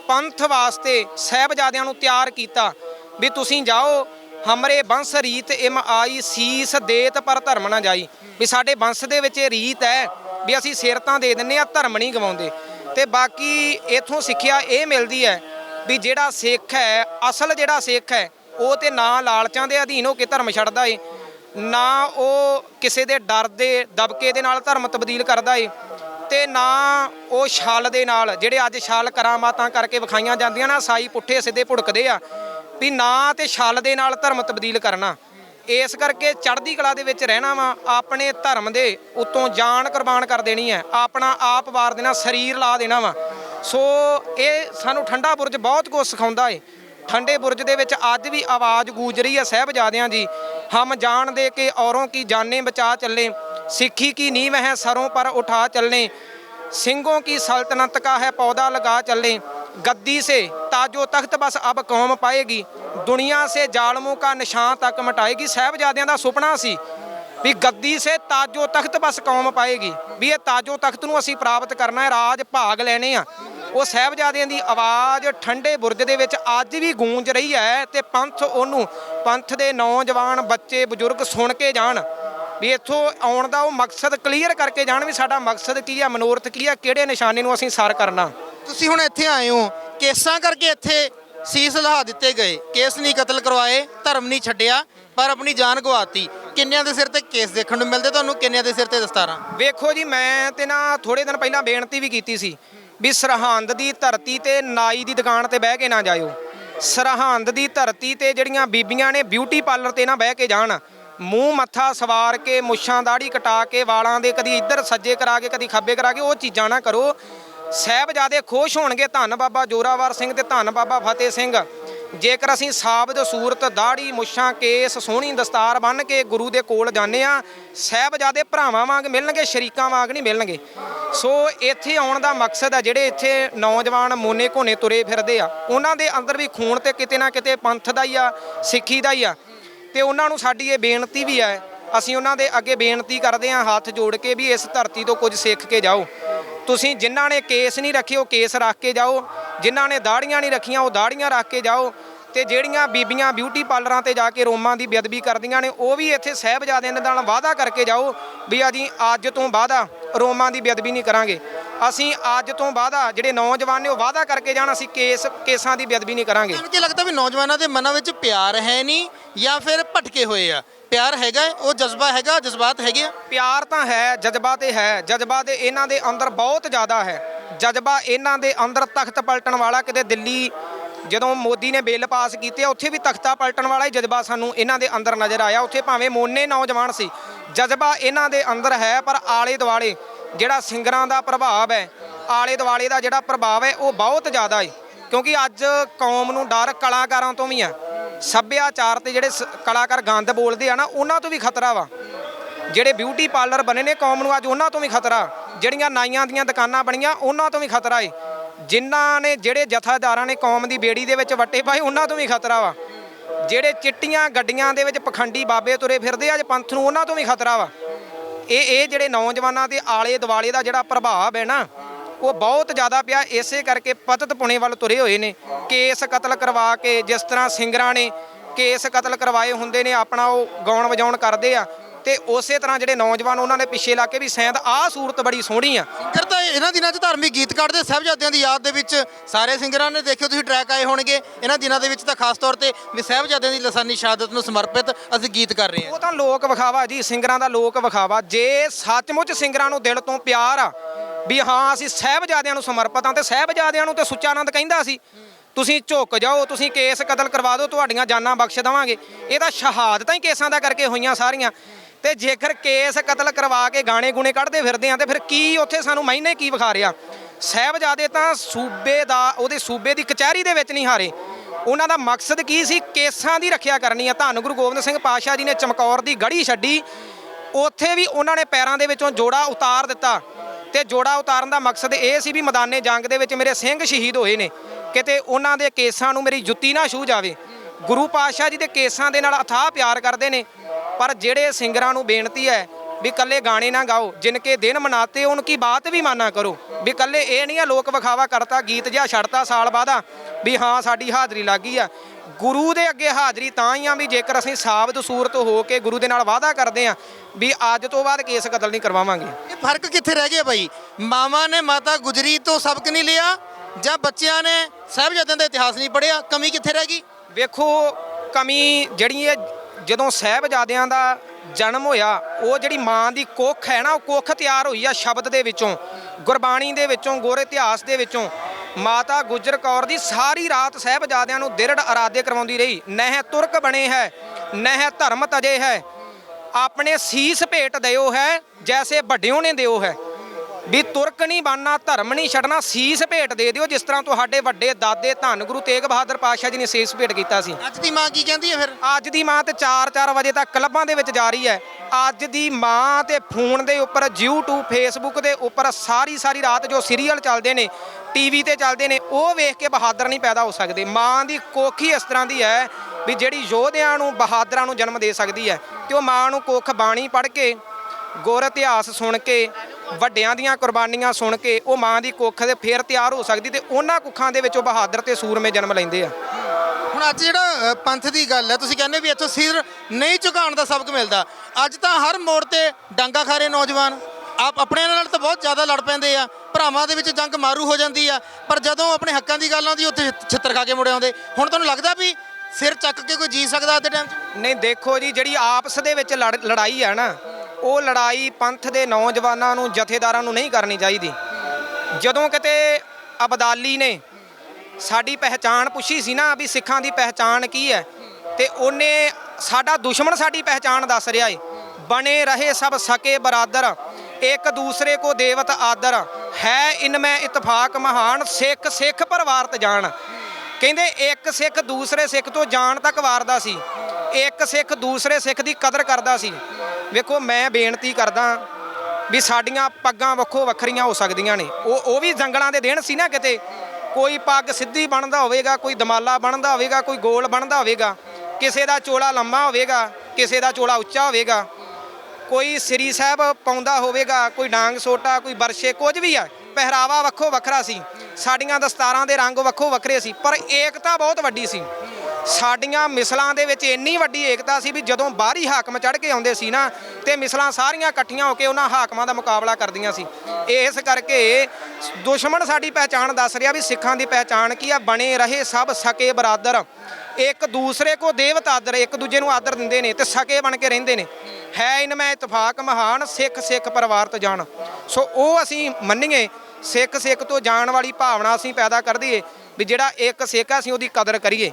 ਪੰਥ ਵਾਸਤੇ ਸਹਿਬਜ਼ਾਦਿਆਂ ਨੂੰ ਤਿਆਰ ਕੀਤਾ ਵੀ ਤੁਸੀਂ ਜਾਓ, ਹਮਰੇ ਬੰਸ ਰੀਤ ਇਮ ਆਈ ਸੀਸ ਦੇਤ ਪਰ ਧਰਮ ਨਾ ਜਾਈ। ਵੀ ਸਾਡੇ ਬੰਸ ਦੇ ਵਿੱਚ ਇਹ ਰੀਤ ਹੈ ਵੀ ਅਸੀਂ ਸਿਰਤਾਂ ਦੇ ਦਿੰਨੇ ਆ ਧਰਮ ਨਹੀਂ ਗਵਾਉਂਦੇ। ਤੇ ਬਾਕੀ ਇਥੋਂ ਸਿੱਖਿਆ ਇਹ ਮਿਲਦੀ ਹੈ ਵੀ ਜਿਹੜਾ ਸਿੱਖ ਹੈ, ਅਸਲ ਜਿਹੜਾ ਸਿੱਖ ਹੈ, ਉਹ ਤੇ ਨਾ ਲਾਲਚਾਂ ਦੇ ਅਧੀਨ ਹੋ ਕੇ ਧਰਮ ਛੱਡਦਾ ਏ, ਨਾ ਉਹ ਕਿਸੇ ਦੇ ਡਰ ਦੇ ਦਬਕੇ ਦੇ ਨਾਲ ਧਰਮ ਤਬਦੀਲ ਕਰਦਾ ਏ ਤੇ ਨਾ ਉਹ ਛਲ ਦੇ ਨਾਲ, ਜਿਹੜੇ ਅੱਜ ਛਲ ਕਰਾਮਾਤਾਂ ਕਰਕੇ ਵਿਖਾਈਆਂ ਜਾਂਦੀਆਂ ਨਾ, ਸਾਈ ਪੁੱਠੇ ਸਿੱਧੇ ਭੁੜਕਦੇ ਆ, ਵੀ ਨਾ ਤੇ ਛਲ ਦੇ ਨਾਲ ਧਰਮ ਤਬਦੀਲ ਕਰਨਾ। ਇਸ ਕਰਕੇ ਚੜ੍ਹਦੀ ਕਲਾ ਦੇ ਵਿੱਚ ਰਹਿਣਾ ਵਾ, ਆਪਣੇ ਧਰਮ ਦੇ ਉਤੋਂ ਜਾਨ ਕੁਰਬਾਨ ਕਰ ਦੇਣੀ ਹੈ, ਆਪਣਾ ਆਪ ਵਾਰ ਦੇਣਾ, ਸਰੀਰ ਲਾ ਦੇਣਾ ਵਾ। ਸੋ ਇਹ ਸਾਨੂੰ ਠੰਡਾ ਬੁਰਜ ਬਹੁਤ ਕੁਝ ਸਿਖਾਉਂਦਾ ਏ। ਠੰਡੇ ਬੁਰਜ ਦੇ ਵਿੱਚ ਅੱਜ ਵੀ ਆਵਾਜ਼ ਗੂੰਜ ਰਹੀ ਹੈ ਸਹਿਬਜ਼ਾਦਿਆਂ ਜੀ ਹਮ ਜਾਣ ਦੇ ਕੇ ਔਰੋਂ ਕੀ ਜਾਨੇ ਬਚਾ ਚੱਲੇ। ਸਿੱਖੀ ਕੀ ਨੀਂਵ ਹੈ ਸਰੋਂ ਪਰ ਉਠਾ ਚੱਲੇ। ਸਿੰਘੋਂ ਕੀ ਸਲਤਨਤ ਕਾ ਹੈ ਪੌਦਾ ਲਗਾ ਚੱਲੇ। गद्दी से ताजो तख्त बस अब कौम पाएगी दुनिया से जालमों का निशान तक मिटाएगी साहबजादियां ਦਾ ਸੁਪਨਾ ਸੀ। ਵੀ ਗੱਦੀ ਸੇ ਤਾਜੋ ਤਖਤ ਬਸ ਕੌਮ ਪਾਏਗੀ। ਵੀ ਇਹ ਤਾਜੋ ਤਖਤ ਨੂੰ ਅਸੀਂ ਪ੍ਰਾਪਤ ਕਰਨਾ ਹੈ, ਰਾਜ ਭਾਗ ਲੈਣੇ ਆ। ਉਹ ਸਾਹਿਬਜ਼ਾਦਿਆਂ ਦੀ ਆਵਾਜ਼ ਠੰਡੇ ਬੁਰਜ ਦੇ ਵਿੱਚ ਅੱਜ ਵੀ ਗੂੰਜ ਰਹੀ ਹੈ ਤੇ ਪੰਥ ਉਹਨੂੰ, ਪੰਥ ਦੇ ਨੌਜਵਾਨ ਬੱਚੇ, ਬਜ਼ੁਰਗ ਸੁਣ ਕੇ ਜਾਣ। ਵੀ ਇੱਥੋਂ ਆਉਣ ਦਾ ਉਹ ਮਕਸਦ ਕਲੀਅਰ ਕਰਕੇ ਜਾਣ ਵੀ ਸਾਡਾ ਮਕਸਦ ਕੀ ਆ, ਮਨੋਰਥ ਕੀ ਆ, ਕਿਹੜੇ ਨਿਸ਼ਾਨੇ ਨੂੰ ਅਸੀਂ ਸਰ ਕਰਨਾ। ਤੁਸੀਂ ਹੁਣ ਇੱਥੇ ਆਏ ਹੋ, ਕੇਸਾਂ ਕਰਕੇ ਇੱਥੇ ਸੀਸ ਲਹਾ ਦਿੱਤੇ ਗਏ। ਕੇਸ ਨਹੀਂ ਕਤਲ ਕਰਵਾਏ, ਧਰਮ ਨਹੀਂ ਛੱਡਿਆ। ਪਰ ਆਪਣੀ ਜਾਨ ਗਵਾਤੀ। ਕਿੰਨਿਆਂ ਦੇ ਸਿਰ ਤੇ ਕੇਸ ਦੇਖਣ ਨੂੰ ਮਿਲਦੇ? ਤੁਹਾਨੂੰ ਕਿੰਨਿਆਂ ਦੇ ਸਿਰ ਤੇ ਦਸਤਾਰਾਂ? ਵੇਖੋ ਜੀ, ਮੈਂ ਤੇ ਨਾ ਥੋੜੇ ਦਿਨ ਪਹਿਲਾਂ ਬੇਨਤੀ ਵੀ ਕੀਤੀ ਸੀ ਵੀ ਸਰਹੰਦ ਦੀ ਧਰਤੀ ਤੇ ਨਾਈ ਦੀ ਦੁਕਾਨ ਤੇ ਬਹਿ ਕੇ ਨਾ ਜਾਇਓ। ਸਰਹੰਦ ਦੀ ਧਰਤੀ ਤੇ ਜਿਹੜੀਆਂ ਬੀਬੀਆਂ ਨੇ ਬਿਊਟੀ ਪਾਰਲਰ ਤੇ ਨਾ ਬਹਿ ਕੇ ਜਾਣ। ਮੂੰਹ ਮੱਥਾ ਸਵਾਰ ਕੇ, ਮੁੱਛਾਂ ਦਾੜੀ ਕਟਾ ਕੇ, ਵਾਲਾਂ ਦੇ ਕਦੀ ਇੱਧਰ ਸੱਜੇ ਕਰਾ ਕੇ, ਕਦੀ ਖੱਬੇ ਕਰਾ ਕੇ, ਉਹ ਚੀਜ਼ਾਂ ਨਾ ਕਰੋ। ਸਾਹਿਬਜ਼ਾਦੇ ਖੁਸ਼ ਹੋਣਗੇ ਧੰਨ ਬਾਬਾ ਜੋਰਾਵਰ ਸਿੰਘ ਤੇ ਧੰਨ ਬਾਬਾ ਫਤਿਹ ਸਿੰਘ। ਜੇਕਰ ਅਸੀਂ ਸਾਬਦ ਸੂਰਤ, ਦਾੜੀ, ਮੁੱਛਾਂ, ਕੇਸ, ਸੋਹਣੀ ਦਸਤਾਰ ਬੰਨ ਕੇ ਗੁਰੂ ਦੇ ਕੋਲ ਜਾਂਦੇ ਆ ਸਾਹਿਬਜ਼ਾਦੇ ਭਰਾਵਾਂ ਵਾਂਗ ਮਿਲਣਗੇ, ਸ਼ਰੀਕਾਂ ਵਾਂਗ ਨਹੀਂ ਮਿਲਣਗੇ। ਸੋ ਇੱਥੇ ਆਉਣ ਦਾ ਮਕਸਦ ਆ ਜਿਹੜੇ ਇੱਥੇ ਨੌਜਵਾਨ ਮੋਨੇ ਘੋਨੇ ਤੁਰੇ ਫਿਰਦੇ ਆ, ਉਹਨਾਂ ਦੇ ਅੰਦਰ ਵੀ ਖੂਨ ਤੇ ਕਿਤੇ ਨਾ ਕਿਤੇ ਪੰਥ ਦਾ ਹੀ ਆ, ਸਿੱਖੀ ਦਾ ਹੀ ਆ। ਤੇ ਉਹਨਾਂ ਨੂੰ ਸਾਡੀ ਇਹ ਬੇਨਤੀ ਵੀ ਹੈ, ਅਸੀਂ ਉਹਨਾਂ ਦੇ ਅੱਗੇ ਬੇਨਤੀ ਕਰਦੇ ਹਾਂ, ਹੱਥ ਜੋੜ ਕੇ ਵੀ ਇਸ ਧਰਤੀ ਤੋਂ ਕੁਝ ਸਿੱਖ ਕੇ ਜਾਓ। ਤੁਸੀਂ ਜਿਨ੍ਹਾਂ ਨੇ ਕੇਸ ਨਹੀਂ ਰੱਖੇ, ਉਹ ਕੇਸ ਰੱਖ ਕੇ ਜਾਓ। ਜਿਨ੍ਹਾਂ ਨੇ ਦਾੜੀਆਂ ਨਹੀਂ ਰੱਖੀਆਂ, ਉਹ ਦਾੜੀਆਂ ਰੱਖ ਕੇ ਜਾਓ। ਤੇ ਜਿਹੜੀਆਂ ਬੀਬੀਆਂ ਬਿਊਟੀ ਪਾਰਲਰਾਂ ਤੇ ਜਾ ਕੇ ਰੋਮਾਂ ਦੀ ਬੇਅਦਬੀ ਕਰਦੀਆਂ ਨੇ, ਉਹ ਵੀ ਇੱਥੇ ਸਹਿਬਜ਼ਾਦਿਆਂ ਦੇ ਨਾਲ ਵਾਅਦਾ ਕਰਕੇ ਜਾਓ ਵੀ ਅਸੀਂ ਅੱਜ ਤੋਂ ਬਾਅਦਾ ਰੋਮਾਂ ਦੀ ਬੇਅਦਬੀ ਨਹੀਂ ਕਰਾਂਗੇ। ਅਸੀਂ ਅੱਜ ਤੋਂ ਬਾਅਦਾ ਜਿਹੜੇ ਨੌਜਵਾਨ ਨੇ, ਉਹ ਵਾਅਦਾ ਕਰਕੇ ਜਾਣ, ਅਸੀਂ ਕੇਸ, ਕੇਸਾਂ ਦੀ ਬੇਅਦਬੀ ਨਹੀਂ ਕਰਾਂਗੇ। ਤੁਹਾਨੂੰ ਕੀ ਲੱਗਦਾ ਵੀ ਨੌਜਵਾਨਾਂ ਦੇ ਮਨਾਂ ਵਿੱਚ ਪਿਆਰ ਹੈ ਨਹੀਂ ਜਾਂ ਫਿਰ ਭਟਕੇ ਹੋਏ ਆ। ਪਿਆਰ ਹੈਗਾ ਹੈ, ਉਹ ਜਜ਼ਬਾ ਹੈਗਾ ਜਜ਼ਬਾਤ ਹੈਗੇ ਆ। ਪਿਆਰ ਤਾਂ ਹੈ ਜਜ਼ਬਾ ਤੇ ਹੈ ਜਜ਼ਬਾ ਤੇ ਇਹਨਾਂ ਦੇ ਅੰਦਰ ਬਹੁਤ ਜ਼ਿਆਦਾ ਹੈ। ਜਜ਼ਬਾ ਇਹਨਾਂ ਦੇ ਅੰਦਰ ਤਖਤ ਪਲਟਣ ਵਾਲਾ ਕਿਤੇ ਦਿੱਲੀ ਜਦੋਂ ਮੋਦੀ ਨੇ ਬਿੱਲ ਪਾਸ ਕੀਤੇ ਆ, ਉੱਥੇ ਵੀ ਤਖਤਾ ਪਲਟਣ ਵਾਲਾ ਹੀ ਜਜ਼ਬਾ ਸਾਨੂੰ ਇਹਨਾਂ ਦੇ ਅੰਦਰ ਨਜ਼ਰ ਆਇਆ। ਉੱਥੇ ਭਾਵੇਂ ਮੋਨੇ ਨੌਜਵਾਨ ਸੀ ਜਜ਼ਬਾ ਇਹਨਾਂ ਦੇ ਅੰਦਰ ਹੈ ਪਰ ਆਲੇ ਦੁਆਲੇ ਜਿਹੜਾ ਸਿੰਗਰਾਂ ਦਾ ਪ੍ਰਭਾਵ ਹੈ ਆਲੇ ਦੁਆਲੇ ਦਾ ਜਿਹੜਾ ਪ੍ਰਭਾਵ ਹੈ ਉਹ ਬਹੁਤ ਜ਼ਿਆਦਾ ਹੈ। ਕਿਉਂਕਿ ਅੱਜ ਕੌਮ ਨੂੰ ਡਰ ਕਲਾਕਾਰਾਂ ਤੋਂ ਵੀ ਆ ਸੱਭਿਆਚਾਰ ਤੇ ਜਿਹੜੇ ਸ- ਕਲਾਕਾਰ ਗੰਦ ਬੋਲਦੇ ਆ ਨਾ, ਉਹਨਾਂ ਤੋਂ ਵੀ ਖਤਰਾ ਵਾ। ਜਿਹੜੇ ਬਿਊਟੀ ਪਾਰਲਰ ਬਣੇ ਨੇ ਕੌਮ ਨੂੰ ਅੱਜ, ਉਹਨਾਂ ਤੋਂ ਵੀ ਖਤਰਾ। ਜਿਹੜੀਆਂ ਨਾਈਆਂ ਦੀਆਂ ਦੁਕਾਨਾਂ ਬਣੀਆਂ, ਉਹਨਾਂ ਤੋਂ ਵੀ ਖਤਰਾ ਏ। ਜਿਨ੍ਹਾਂ ਨੇ, ਜਿਹੜੇ ਜਥੇਦਾਰਾਂ ਨੇ ਕੌਮ ਦੀ ਬੇੜੀ ਦੇ ਵਿੱਚ ਵੱਟੇ ਪਾਏ, ਉਹਨਾਂ ਤੋਂ ਵੀ ਖਤਰਾ ਵਾ। ਜਿਹੜੇ ਚਿੱਟੀਆਂ ਗੱਡੀਆਂ ਦੇ ਵਿੱਚ ਪਖੰਡੀ ਬਾਬੇ ਤੁਰੇ ਫਿਰਦੇ ਆ, ਅੱਜ ਪੰਥ ਨੂੰ ਉਹਨਾਂ ਤੋਂ ਵੀ ਖਤਰਾ ਵਾ। ਇਹ ਇਹ ਜਿਹੜੇ ਨੌਜਵਾਨਾਂ ਦੇ ਆਲੇ ਦੁਆਲੇ ਦਾ ਜਿਹੜਾ ਪ੍ਰਭਾਵ ਹੈ ਨਾ ਉਹ ਬਹੁਤ ਜ਼ਿਆਦਾ ਪਿਆ। ਇਸੇ ਕਰਕੇ ਪਤਤ ਪੁਣੇ ਵੱਲ ਤੁਰੇ ਹੋਏ ਨੇ। ਕੇਸ ਕਤਲ ਕਰਵਾ ਕੇ ਜਿਸ ਤਰ੍ਹਾਂ ਸਿੰਗਰਾਂ ਨੇ ਕੇਸ ਕਤਲ ਕਰਵਾਏ ਹੁੰਦੇ ਨੇ ਆਪਣਾ ਉਹ ਗਾਉਣ ਵਜਾਉਣ ਕਰਦੇ ਆ। ਤੇ ਉਸੇ ਤਰ੍ਹਾਂ ਜਿਹੜੇ ਨੌਜਵਾਨ ਉਹਨਾਂ ਨੇ ਪਿੱਛੇ ਲਾ ਕੇ ਵੀ ਸੈਂਦ ਆਹ ਸੂਰਤ ਬੜੀ ਸੋਹਣੀ ਆ। ਸਿੰਗਰ ਤਾਂ ਇਹਨਾਂ ਦਿਨਾਂ 'ਚ ਧਾਰਮਿਕ ਗੀਤ ਕੱਢਦੇ ਸਾਹਿਬਜ਼ਾਦਿਆਂ ਦੀ ਯਾਦ ਦੇ ਵਿੱਚ ਸਾਰੇ ਸਿੰਗਰਾਂ ਨੇ ਦੇਖਿਓ ਤੁਸੀਂ ਟਰੈਕ ਆਏ ਹੋਣਗੇ। ਇਹਨਾਂ ਦਿਨਾਂ ਦੇ ਵਿੱਚ ਤਾਂ ਖਾਸ ਤੌਰ ਤੇ ਵੀ ਸਾਹਿਬਜ਼ਾਦਿਆਂ ਦੀ ਲਸਾਨੀ ਸ਼ਹਾਦਤ ਨੂੰ ਸਮਰਪਿਤ ਅਸੀਂ ਗੀਤ ਕਰ ਰਹੇ ਹਾਂ। ਉਹ ਤਾਂ ਲੋਕ ਵਿਖਾਵਾ ਜੀ ਸਿੰਗਰਾਂ ਦਾ ਲੋਕ ਵਿਖਾਵਾ। ਜੇ ਸੱਚਮੁੱਚ ਸਿੰਗਰਾਂ ਨੂੰ ਦਿਲ ਤੋਂ ਪਿਆਰ ਆ ਵੀ ਹਾਂ, ਅਸੀਂ ਸਹਿਬਜ਼ਾਦਿਆਂ ਨੂੰ ਸਮਰਪਿਤ ਹਾਂ ਤੇ ਸਹਿਬਜ਼ਾਦਿਆਂ ਨੂੰ ਤੇ ਸੁੱਚਾ ਆਨੰਦ ਕਹਿੰਦਾ ਸੀ, ਤੁਸੀਂ ਝੁੱਕ ਜਾਓ, ਤੁਸੀਂ ਕੇਸ ਕਤਲ ਕਰਵਾ ਦਿਓ, ਤੁਹਾਡੀਆਂ ਜਾਨਾਂ ਬਖਸ਼ ਦੇਵਾਂਗੇ। ਇਹ ਤਾਂ ਸ਼ਹਾਦਤਾਂ ਹੀ ਕੇਸਾਂ ਦਾ ਕਰਕੇ ਹੋਈਆਂ ਸਾਰੀਆਂ। ਤੇ ਜੇਕਰ ਕੇਸ ਕਤਲ ਕਰਵਾ ਕੇ ਗਾਣੇ ਗੁਣੇ ਕੱਢਦੇ ਫਿਰਦੇ ਆ ਤੇ ਫਿਰ ਕੀ ਉੱਥੇ ਸਾਨੂੰ ਮਹੀਨੇ ਕੀ ਵਿਖਾ ਰਿਹਾ? ਸਹਿਬਜ਼ਾਦੇ ਤਾਂ ਸੂਬੇ ਦਾ, ਉਹਦੇ ਸੂਬੇ ਦੀ ਕਚਹਿਰੀ ਦੇ ਵਿੱਚ ਨਹੀਂ ਹਾਰੇ। ਉਹਨਾਂ ਦਾ ਮਕਸਦ ਕੀ ਸੀ? ਕੇਸਾਂ ਦੀ ਰੱਖਿਆ ਕਰਨੀ ਆ। ਧੰਨ ਗੁਰੂ ਗੋਬਿੰਦ ਸਿੰਘ ਪਾਤਸ਼ਾਹ ਜੀ ਨੇ ਚਮਕੌਰ ਦੀ ਗੜੀ ਛੱਡੀ। ਉੱਥੇ ਵੀ ਉਹਨਾਂ ਨੇ ਪੈਰਾਂ ਦੇ ਵਿੱਚੋਂ ਜੋੜਾ ਉਤਾਰ ਦਿੱਤਾ। ਤੇ ਜੋੜਾ ਉਤਾਰਨ ਦਾ ਮਕਸਦ ਇਹ ਸੀ ਵੀ ਮੈਦਾਨੇ ਜੰਗ ਦੇ ਵਿੱਚ ਮੇਰੇ ਸਿੰਘ ਸ਼ਹੀਦ ਹੋਏ ਨੇ। ਕਿਤੇ ਉਹਨਾਂ ਦੇ ਕੇਸਾਂ ਨੂੰ ਮੇਰੀ ਜੁੱਤੀ ਨਾ ਛੂ ਜਾਵੇ। ਗੁਰੂ ਪਾਤਸ਼ਾਹ ਜੀ ਦੇ ਕੇਸਾਂ ਦੇ ਨਾਲ ਅਥਾਹ ਪਿਆਰ ਕਰਦੇ ਨੇ। ਪਰ ਜਿਹੜੇ ਸਿੰਗਰਾਂ ਨੂੰ ਬੇਨਤੀ ਹੈ ਵੀ ਕੱਲੇ ਗਾਣੇ ਨਾ ਗਾਓ ਜਿਨ ਕੇ ਦਿਨ ਮਨਾਤੇ ਉਨ ਕੀ ਬਾਤ ਵੀ ਮਾਨਾ ਕਰੋ। ਵੀ ਕੱਲੇ ਇਹ ਨਹੀਂ ਆ ਲੋਕ ਵਿਖਾਵਾ ਕਰਤਾ, ਗੀਤ ਜਿਹਾ ਛੱਡਤਾ ਸਾਲ ਬਾਅਦਾ ਵੀ ਹਾਂ ਸਾਡੀ ਹਾਜ਼ਰੀ ਲੱਗੀ ਆ। ਗੁਰੂ ਦੇ ਅੱਗੇ ਹਾਜ਼ਰੀ ਤਾਂ ਹੀ ਆ ਵੀ ਜੇਕਰ ਅਸੀਂ ਸਾਬਤ ਸੂਰਤ ਹੋ ਕੇ ਗੁਰੂ ਦੇ ਨਾਲ ਵਾਅਦਾ ਕਰਦੇ ਆ ਵੀ ਅੱਜ ਤੋਂ ਬਾਅਦ ਕੇਸ ਕਤਲ ਨਹੀਂ ਕਰਵਾਵਾਂਗੇ। ਇਹ ਫ਼ਰਕ ਕਿੱਥੇ ਰਹਿ ਗਿਆ ਬਾਈ? ਮਾਵਾਂ ਨੇ ਮਾਤਾ ਗੁਜਰੀ ਤੋਂ ਸਬਕ ਨਹੀਂ ਲਿਆ ਜਾਂ ਬੱਚਿਆਂ ਨੇ ਸਾਹਿਬਜ਼ਾਦਿਆਂ ਦਾ ਇਤਿਹਾਸ ਨਹੀਂ ਪੜ੍ਹਿਆ ਕਮੀ ਕਿੱਥੇ ਰਹਿ ਗਈ? ਵੇਖੋ ਕਮੀ ਜਿਹੜੀ ਹੈ ਜਦੋਂ ਸਹਿਬਜ਼ਾਦਿਆਂ ਦਾ ਜਨਮ ਹੋਇਆ ਉਹ ਜਿਹੜੀ ਮਾਂ ਦੀ ਕੁੱਖ ਹੈ ਨਾ ਉਹ ਕੁੱਖ ਤਿਆਰ ਹੋਈ ਆ ਸ਼ਬਦ ਦੇ ਵਿੱਚੋਂ ਗੁਰਬਾਣੀ ਦੇ ਵਿੱਚੋਂ ਗੁਰ ਇਤਿਹਾਸ ਦੇ ਵਿੱਚੋਂ। ਮਾਤਾ ਗੁਜਰ ਕੌਰ ਦੀ ਸਾਰੀ ਰਾਤ ਸਹਿਬਜ਼ਾਦਿਆਂ ਨੂੰ ਦਿਰੜ ਅਰਾਦੇ ਕਰਵਾਉਂਦੀ ਰਹੀ। ਨਹਿ ਤੁਰਕ ਬਣੇ ਹੈ, ਨਹਿ ਧਰਮ ਤਜੇ ਹੈ। ਆਪਣੇ ਸੀਸ ਭੇਟ ਦਿਓ ਹੈ, ਜੈਸੇ ਵੱਡਿਓ ਨੇ ਦਿਓ ਹੈ। ਵੀ ਤੁਰਕ ਨਹੀਂ ਬਣਨਾ ਧਰਮ ਨਹੀਂ ਛੱਡਣਾ ਸੀਸ ਭੇਟ ਦੇ ਦਿਓ ਜਿਸ ਤਰ੍ਹਾਂ ਤੁਹਾਡੇ ਵੱਡੇ ਦਾਦੇ ਧੰਨ ਗੁਰੂ ਤੇਗ ਬਹਾਦਰ ਪਾਤਸ਼ਾਹ ਜੀ ਨੇ ਸੀਸ ਭੇਟ ਕੀਤਾ ਸੀ। ਅੱਜ ਦੀ ਮਾਂ ਕੀ ਕਹਿੰਦੀ ਹੈ ਫਿਰ? ਅੱਜ ਦੀ ਮਾਂ ਤੇ 4-4 ਵਜੇ ਤੱਕ ਕਲੱਬਾਂ ਦੇ ਵਿੱਚ ਜਾ ਰਹੀ ਹੈ। ਅੱਜ ਦੀ ਮਾਂ ਤੇ ਫੋਨ ਦੇ ਉੱਪਰ YouTube Facebook ਦੇ ਉੱਪਰ ਸਾਰੀ ਸਾਰੀ ਰਾਤ ਜੋ ਸੀਰੀਅਲ ਚੱਲਦੇ ਨੇ ਟੀਵੀ ਤੇ ਚੱਲਦੇ ਨੇ ਉਹ ਵੇਖ ਕੇ ਬਹਾਦਰ ਨਹੀਂ ਪੈਦਾ ਹੋ ਸਕਦੇ। ਮਾਂ ਦੀ ਕੋਖ ਇਸ ਤਰ੍ਹਾਂ ਦੀ ਹੈ ਵੀ ਜਿਹੜੀ ਯੋਧਿਆਂ ਨੂੰ ਬਹਾਦਰਾਂ ਨੂੰ ਜਨਮ ਦੇ ਸਕਦੀ ਹੈ। ਤੇ ਉਹ ਮਾਂ ਨੂੰ ਕੋਖ ਬਾਣੀ ਪੜ੍ਹ ਕੇ ਗੁਰ ਇਤਿਹਾਸ ਸੁਣ ਕੇ ਵੱਡਿਆਂ ਦੀਆਂ ਕੁਰਬਾਨੀਆਂ ਸੁਣ ਕੇ ਉਹ ਮਾਂ ਦੀ ਕੁੱਖ ਦੇ ਫੇਰ ਤਿਆਰ ਹੋ ਸਕਦੀ ਤੇ ਉਹਨਾਂ ਕੁੱਖਾਂ ਦੇ ਵਿੱਚ ਉਹ ਬਹਾਦਰ ਤੇ ਸੂਰਮੇ ਜਨਮ ਲੈਂਦੇ ਆ। ਹੁਣ ਅੱਜ ਜਿਹੜਾ ਪੰਥ ਦੀ ਗੱਲ ਹੈ ਤੁਸੀਂ ਕਹਿੰਦੇ ਵੀ ਇੱਥੋਂ ਸਿਰ ਨਹੀਂ ਝੁਕਾਉਣ ਦਾ ਸਬਕ ਮਿਲਦਾ। ਅੱਜ ਤਾਂ ਹਰ ਮੋੜ ਤੇ ਡਾਂਗਾ ਖਾ ਰਹੇ ਨੌਜਵਾਨ। ਆਪ ਆਪਣੇ ਨਾਲ ਤਾਂ ਬਹੁਤ ਜ਼ਿਆਦਾ ਲੜ ਪੈਂਦੇ ਆ। ਭਰਾਵਾਂ ਦੇ ਵਿੱਚ ਜੰਗ ਮਾਰੂ ਹੋ ਜਾਂਦੀ ਆ। ਪਰ ਜਦੋਂ ਆਪਣੇ ਹੱਕਾਂ ਦੀ ਗੱਲ ਆਉਂਦੀ ਉੱਥੇ ਛਿੱਤਰ ਖਾ ਕੇ ਮੁੜ ਆਉਂਦੇ। ਹੁਣ ਤੁਹਾਨੂੰ ਲੱਗਦਾ ਵੀ ਸਿਰ ਚੱਕ ਕੇ ਕੋਈ ਜੀ ਸਕਦਾ ਅੱਜ ਦੇ ਟਾਈਮ 'ਚ? ਨਹੀਂ ਦੇਖੋ ਜੀ ਜਿਹੜੀ ਆਪਸ ਦੇ ਵਿੱਚ ਲੜ- ਲੜਾਈ ਹੈ ਨਾ ਉਹ ਲੜਾਈ ਪੰਥ ਦੇ ਨੌਜਵਾਨਾਂ ਨੂੰ, ਜਥੇਦਾਰਾਂ ਨੂੰ ਨਹੀਂ ਕਰਨੀ ਚਾਹੀਦੀ। ਜਦੋਂ ਕਿਤੇ ਅਬਦਾਲੀ ਨੇ ਸਾਡੀ ਪਹਿਚਾਣ ਪੁੱਛੀ ਸੀ ਨਾ ਵੀ ਸਿੱਖਾਂ ਦੀ ਪਹਿਚਾਣ ਕੀ ਹੈ, ਤੇ ਉਹਨੇ ਸਾਡਾ ਦੁਸ਼ਮਣ ਸਾਡੀ ਪਹਿਚਾਣ ਦੱਸ ਰਿਹਾ ਏ। ਬਣੇ ਰਹੇ ਸਭ ਸਕੇ ਬਰਾਦਰ, ਇੱਕ ਦੂਸਰੇ ਕੋ ਦੇਵਤ ਆਦਰ। ਹੈ ਇਨ ਇਤਫਾਕ ਮਹਾਨ, ਸਿੱਖ ਸਿੱਖ ਪਰਿਵਾਰਤ ਜਾਣ। ਕਹਿੰਦੇ ਇੱਕ ਸਿੱਖ ਦੂਸਰੇ ਸਿੱਖ ਤੋਂ ਜਾਣ ਤੱਕ ਵਾਰਦਾ ਸੀ। ਇੱਕ ਸਿੱਖ ਦੂਸਰੇ ਸਿੱਖ ਦੀ ਕਦਰ ਕਰਦਾ ਸੀ। ਵੇਖੋ, ਮੈਂ ਬੇਨਤੀ ਕਰਦਾ ਵੀ ਸਾਡੀਆਂ ਪੱਗਾਂ ਵੱਖੋ ਵੱਖਰੀਆਂ ਹੋ ਸਕਦੀਆਂ ਨੇ। ਉਹ ਉਹ ਵੀ ਜੰਗਲਾਂ ਦੇ ਦਿਨ ਸੀ ਨਾ ਕਿਤੇ। ਕੋਈ ਪੱਗ ਸਿੱਧੀ ਬਣਦਾ ਹੋਵੇਗਾ, ਕੋਈ ਦਮਾਲਾ ਬਣਦਾ ਹੋਵੇਗਾ, ਕੋਈ ਗੋਲ ਬਣਦਾ ਹੋਵੇਗਾ। ਕਿਸੇ ਦਾ ਚੋਲਾ ਲੰਮਾ ਹੋਵੇਗਾ, ਕਿਸੇ ਦਾ ਚੋਲਾ ਉੱਚਾ ਹੋਵੇਗਾ। ਕੋਈ ਸ੍ਰੀ ਸਾਹਿਬ ਪਾਉਂਦਾ ਹੋਵੇਗਾ, ਕੋਈ ਡਾਂਗ ਸੋਟਾ, ਕੋਈ ਬਰਸ਼ੇ, ਕੁਝ ਵੀ ਆ। ਪਹਿਰਾਵਾ ਵੱਖੋ ਵੱਖਰਾ ਸੀ। ਸਾਡੀਆਂ ਦਸਤਾਰਾਂ ਦੇ ਰੰਗ ਵੱਖੋ ਵੱਖਰੇ ਸੀ, ਪਰ ਏਕਤਾ ਬਹੁਤ ਵੱਡੀ ਸੀ। ਸਾਡੀਆਂ ਮਿਸਲਾਂ ਦੇ ਵਿੱਚ ਇੰਨੀ ਵੱਡੀ ਏਕਤਾ ਸੀ ਵੀ ਜਦੋਂ ਬਾਹਰੀ ਹਾਕਮ ਚੜ ਕੇ ਆਉਂਦੇ ਸੀ ਨਾ, ਤੇ ਮਿਸਲਾਂ ਸਾਰੀਆਂ ਇਕੱਠੀਆਂ ਹੋ ਕੇ ਉਹਨਾਂ ਹਾਕਮਾਂ ਦਾ ਮੁਕਾਬਲਾ ਕਰਦੀਆਂ ਸੀ। ਇਸ ਕਰਕੇ ਦੁਸ਼ਮਣ ਸਾਡੀ ਪਹਿਚਾਣ ਦੱਸ ਰਿਹਾ ਵੀ ਸਿੱਖਾਂ ਦੀ ਪਹਿਚਾਣ ਕੀ ਆ, ਬਣੇ ਰਹੇ ਸਭ ਸਕੇ ਬਰਾਦਰ। ਇੱਕ ਦੂਸਰੇ ਕੋ ਦੇਵਤ ਆਦਰ, ਇੱਕ ਦੂਜੇ ਨੂੰ ਆਦਰ ਦਿੰਦੇ ਨੇ ਤੇ ਸਕੇ ਬਣ ਕੇ ਰਹਿੰਦੇ ਨੇ। ਹੈ ਇਨ ਮੈਂ ਇਤਫਾਕ ਮਹਾਨ ਸਿੱਖ ਸਿੱਖ ਪਰਿਵਾਰ ਤੋਂ ਜਾਣ। ਸੋ ਉਹ ਅਸੀਂ ਮੰਨੀਏ ਸਿੱਖ ਸਿੱਖ ਤੋਂ ਜਾਣ ਵਾਲੀ ਭਾਵਨਾ ਅਸੀਂ ਪੈਦਾ ਕਰ ਦਈਏ ਵੀ ਜਿਹੜਾ ਇੱਕ ਸਿੱਖ ਆ ਅਸੀਂ ਉਹਦੀ ਕਦਰ ਕਰੀਏ।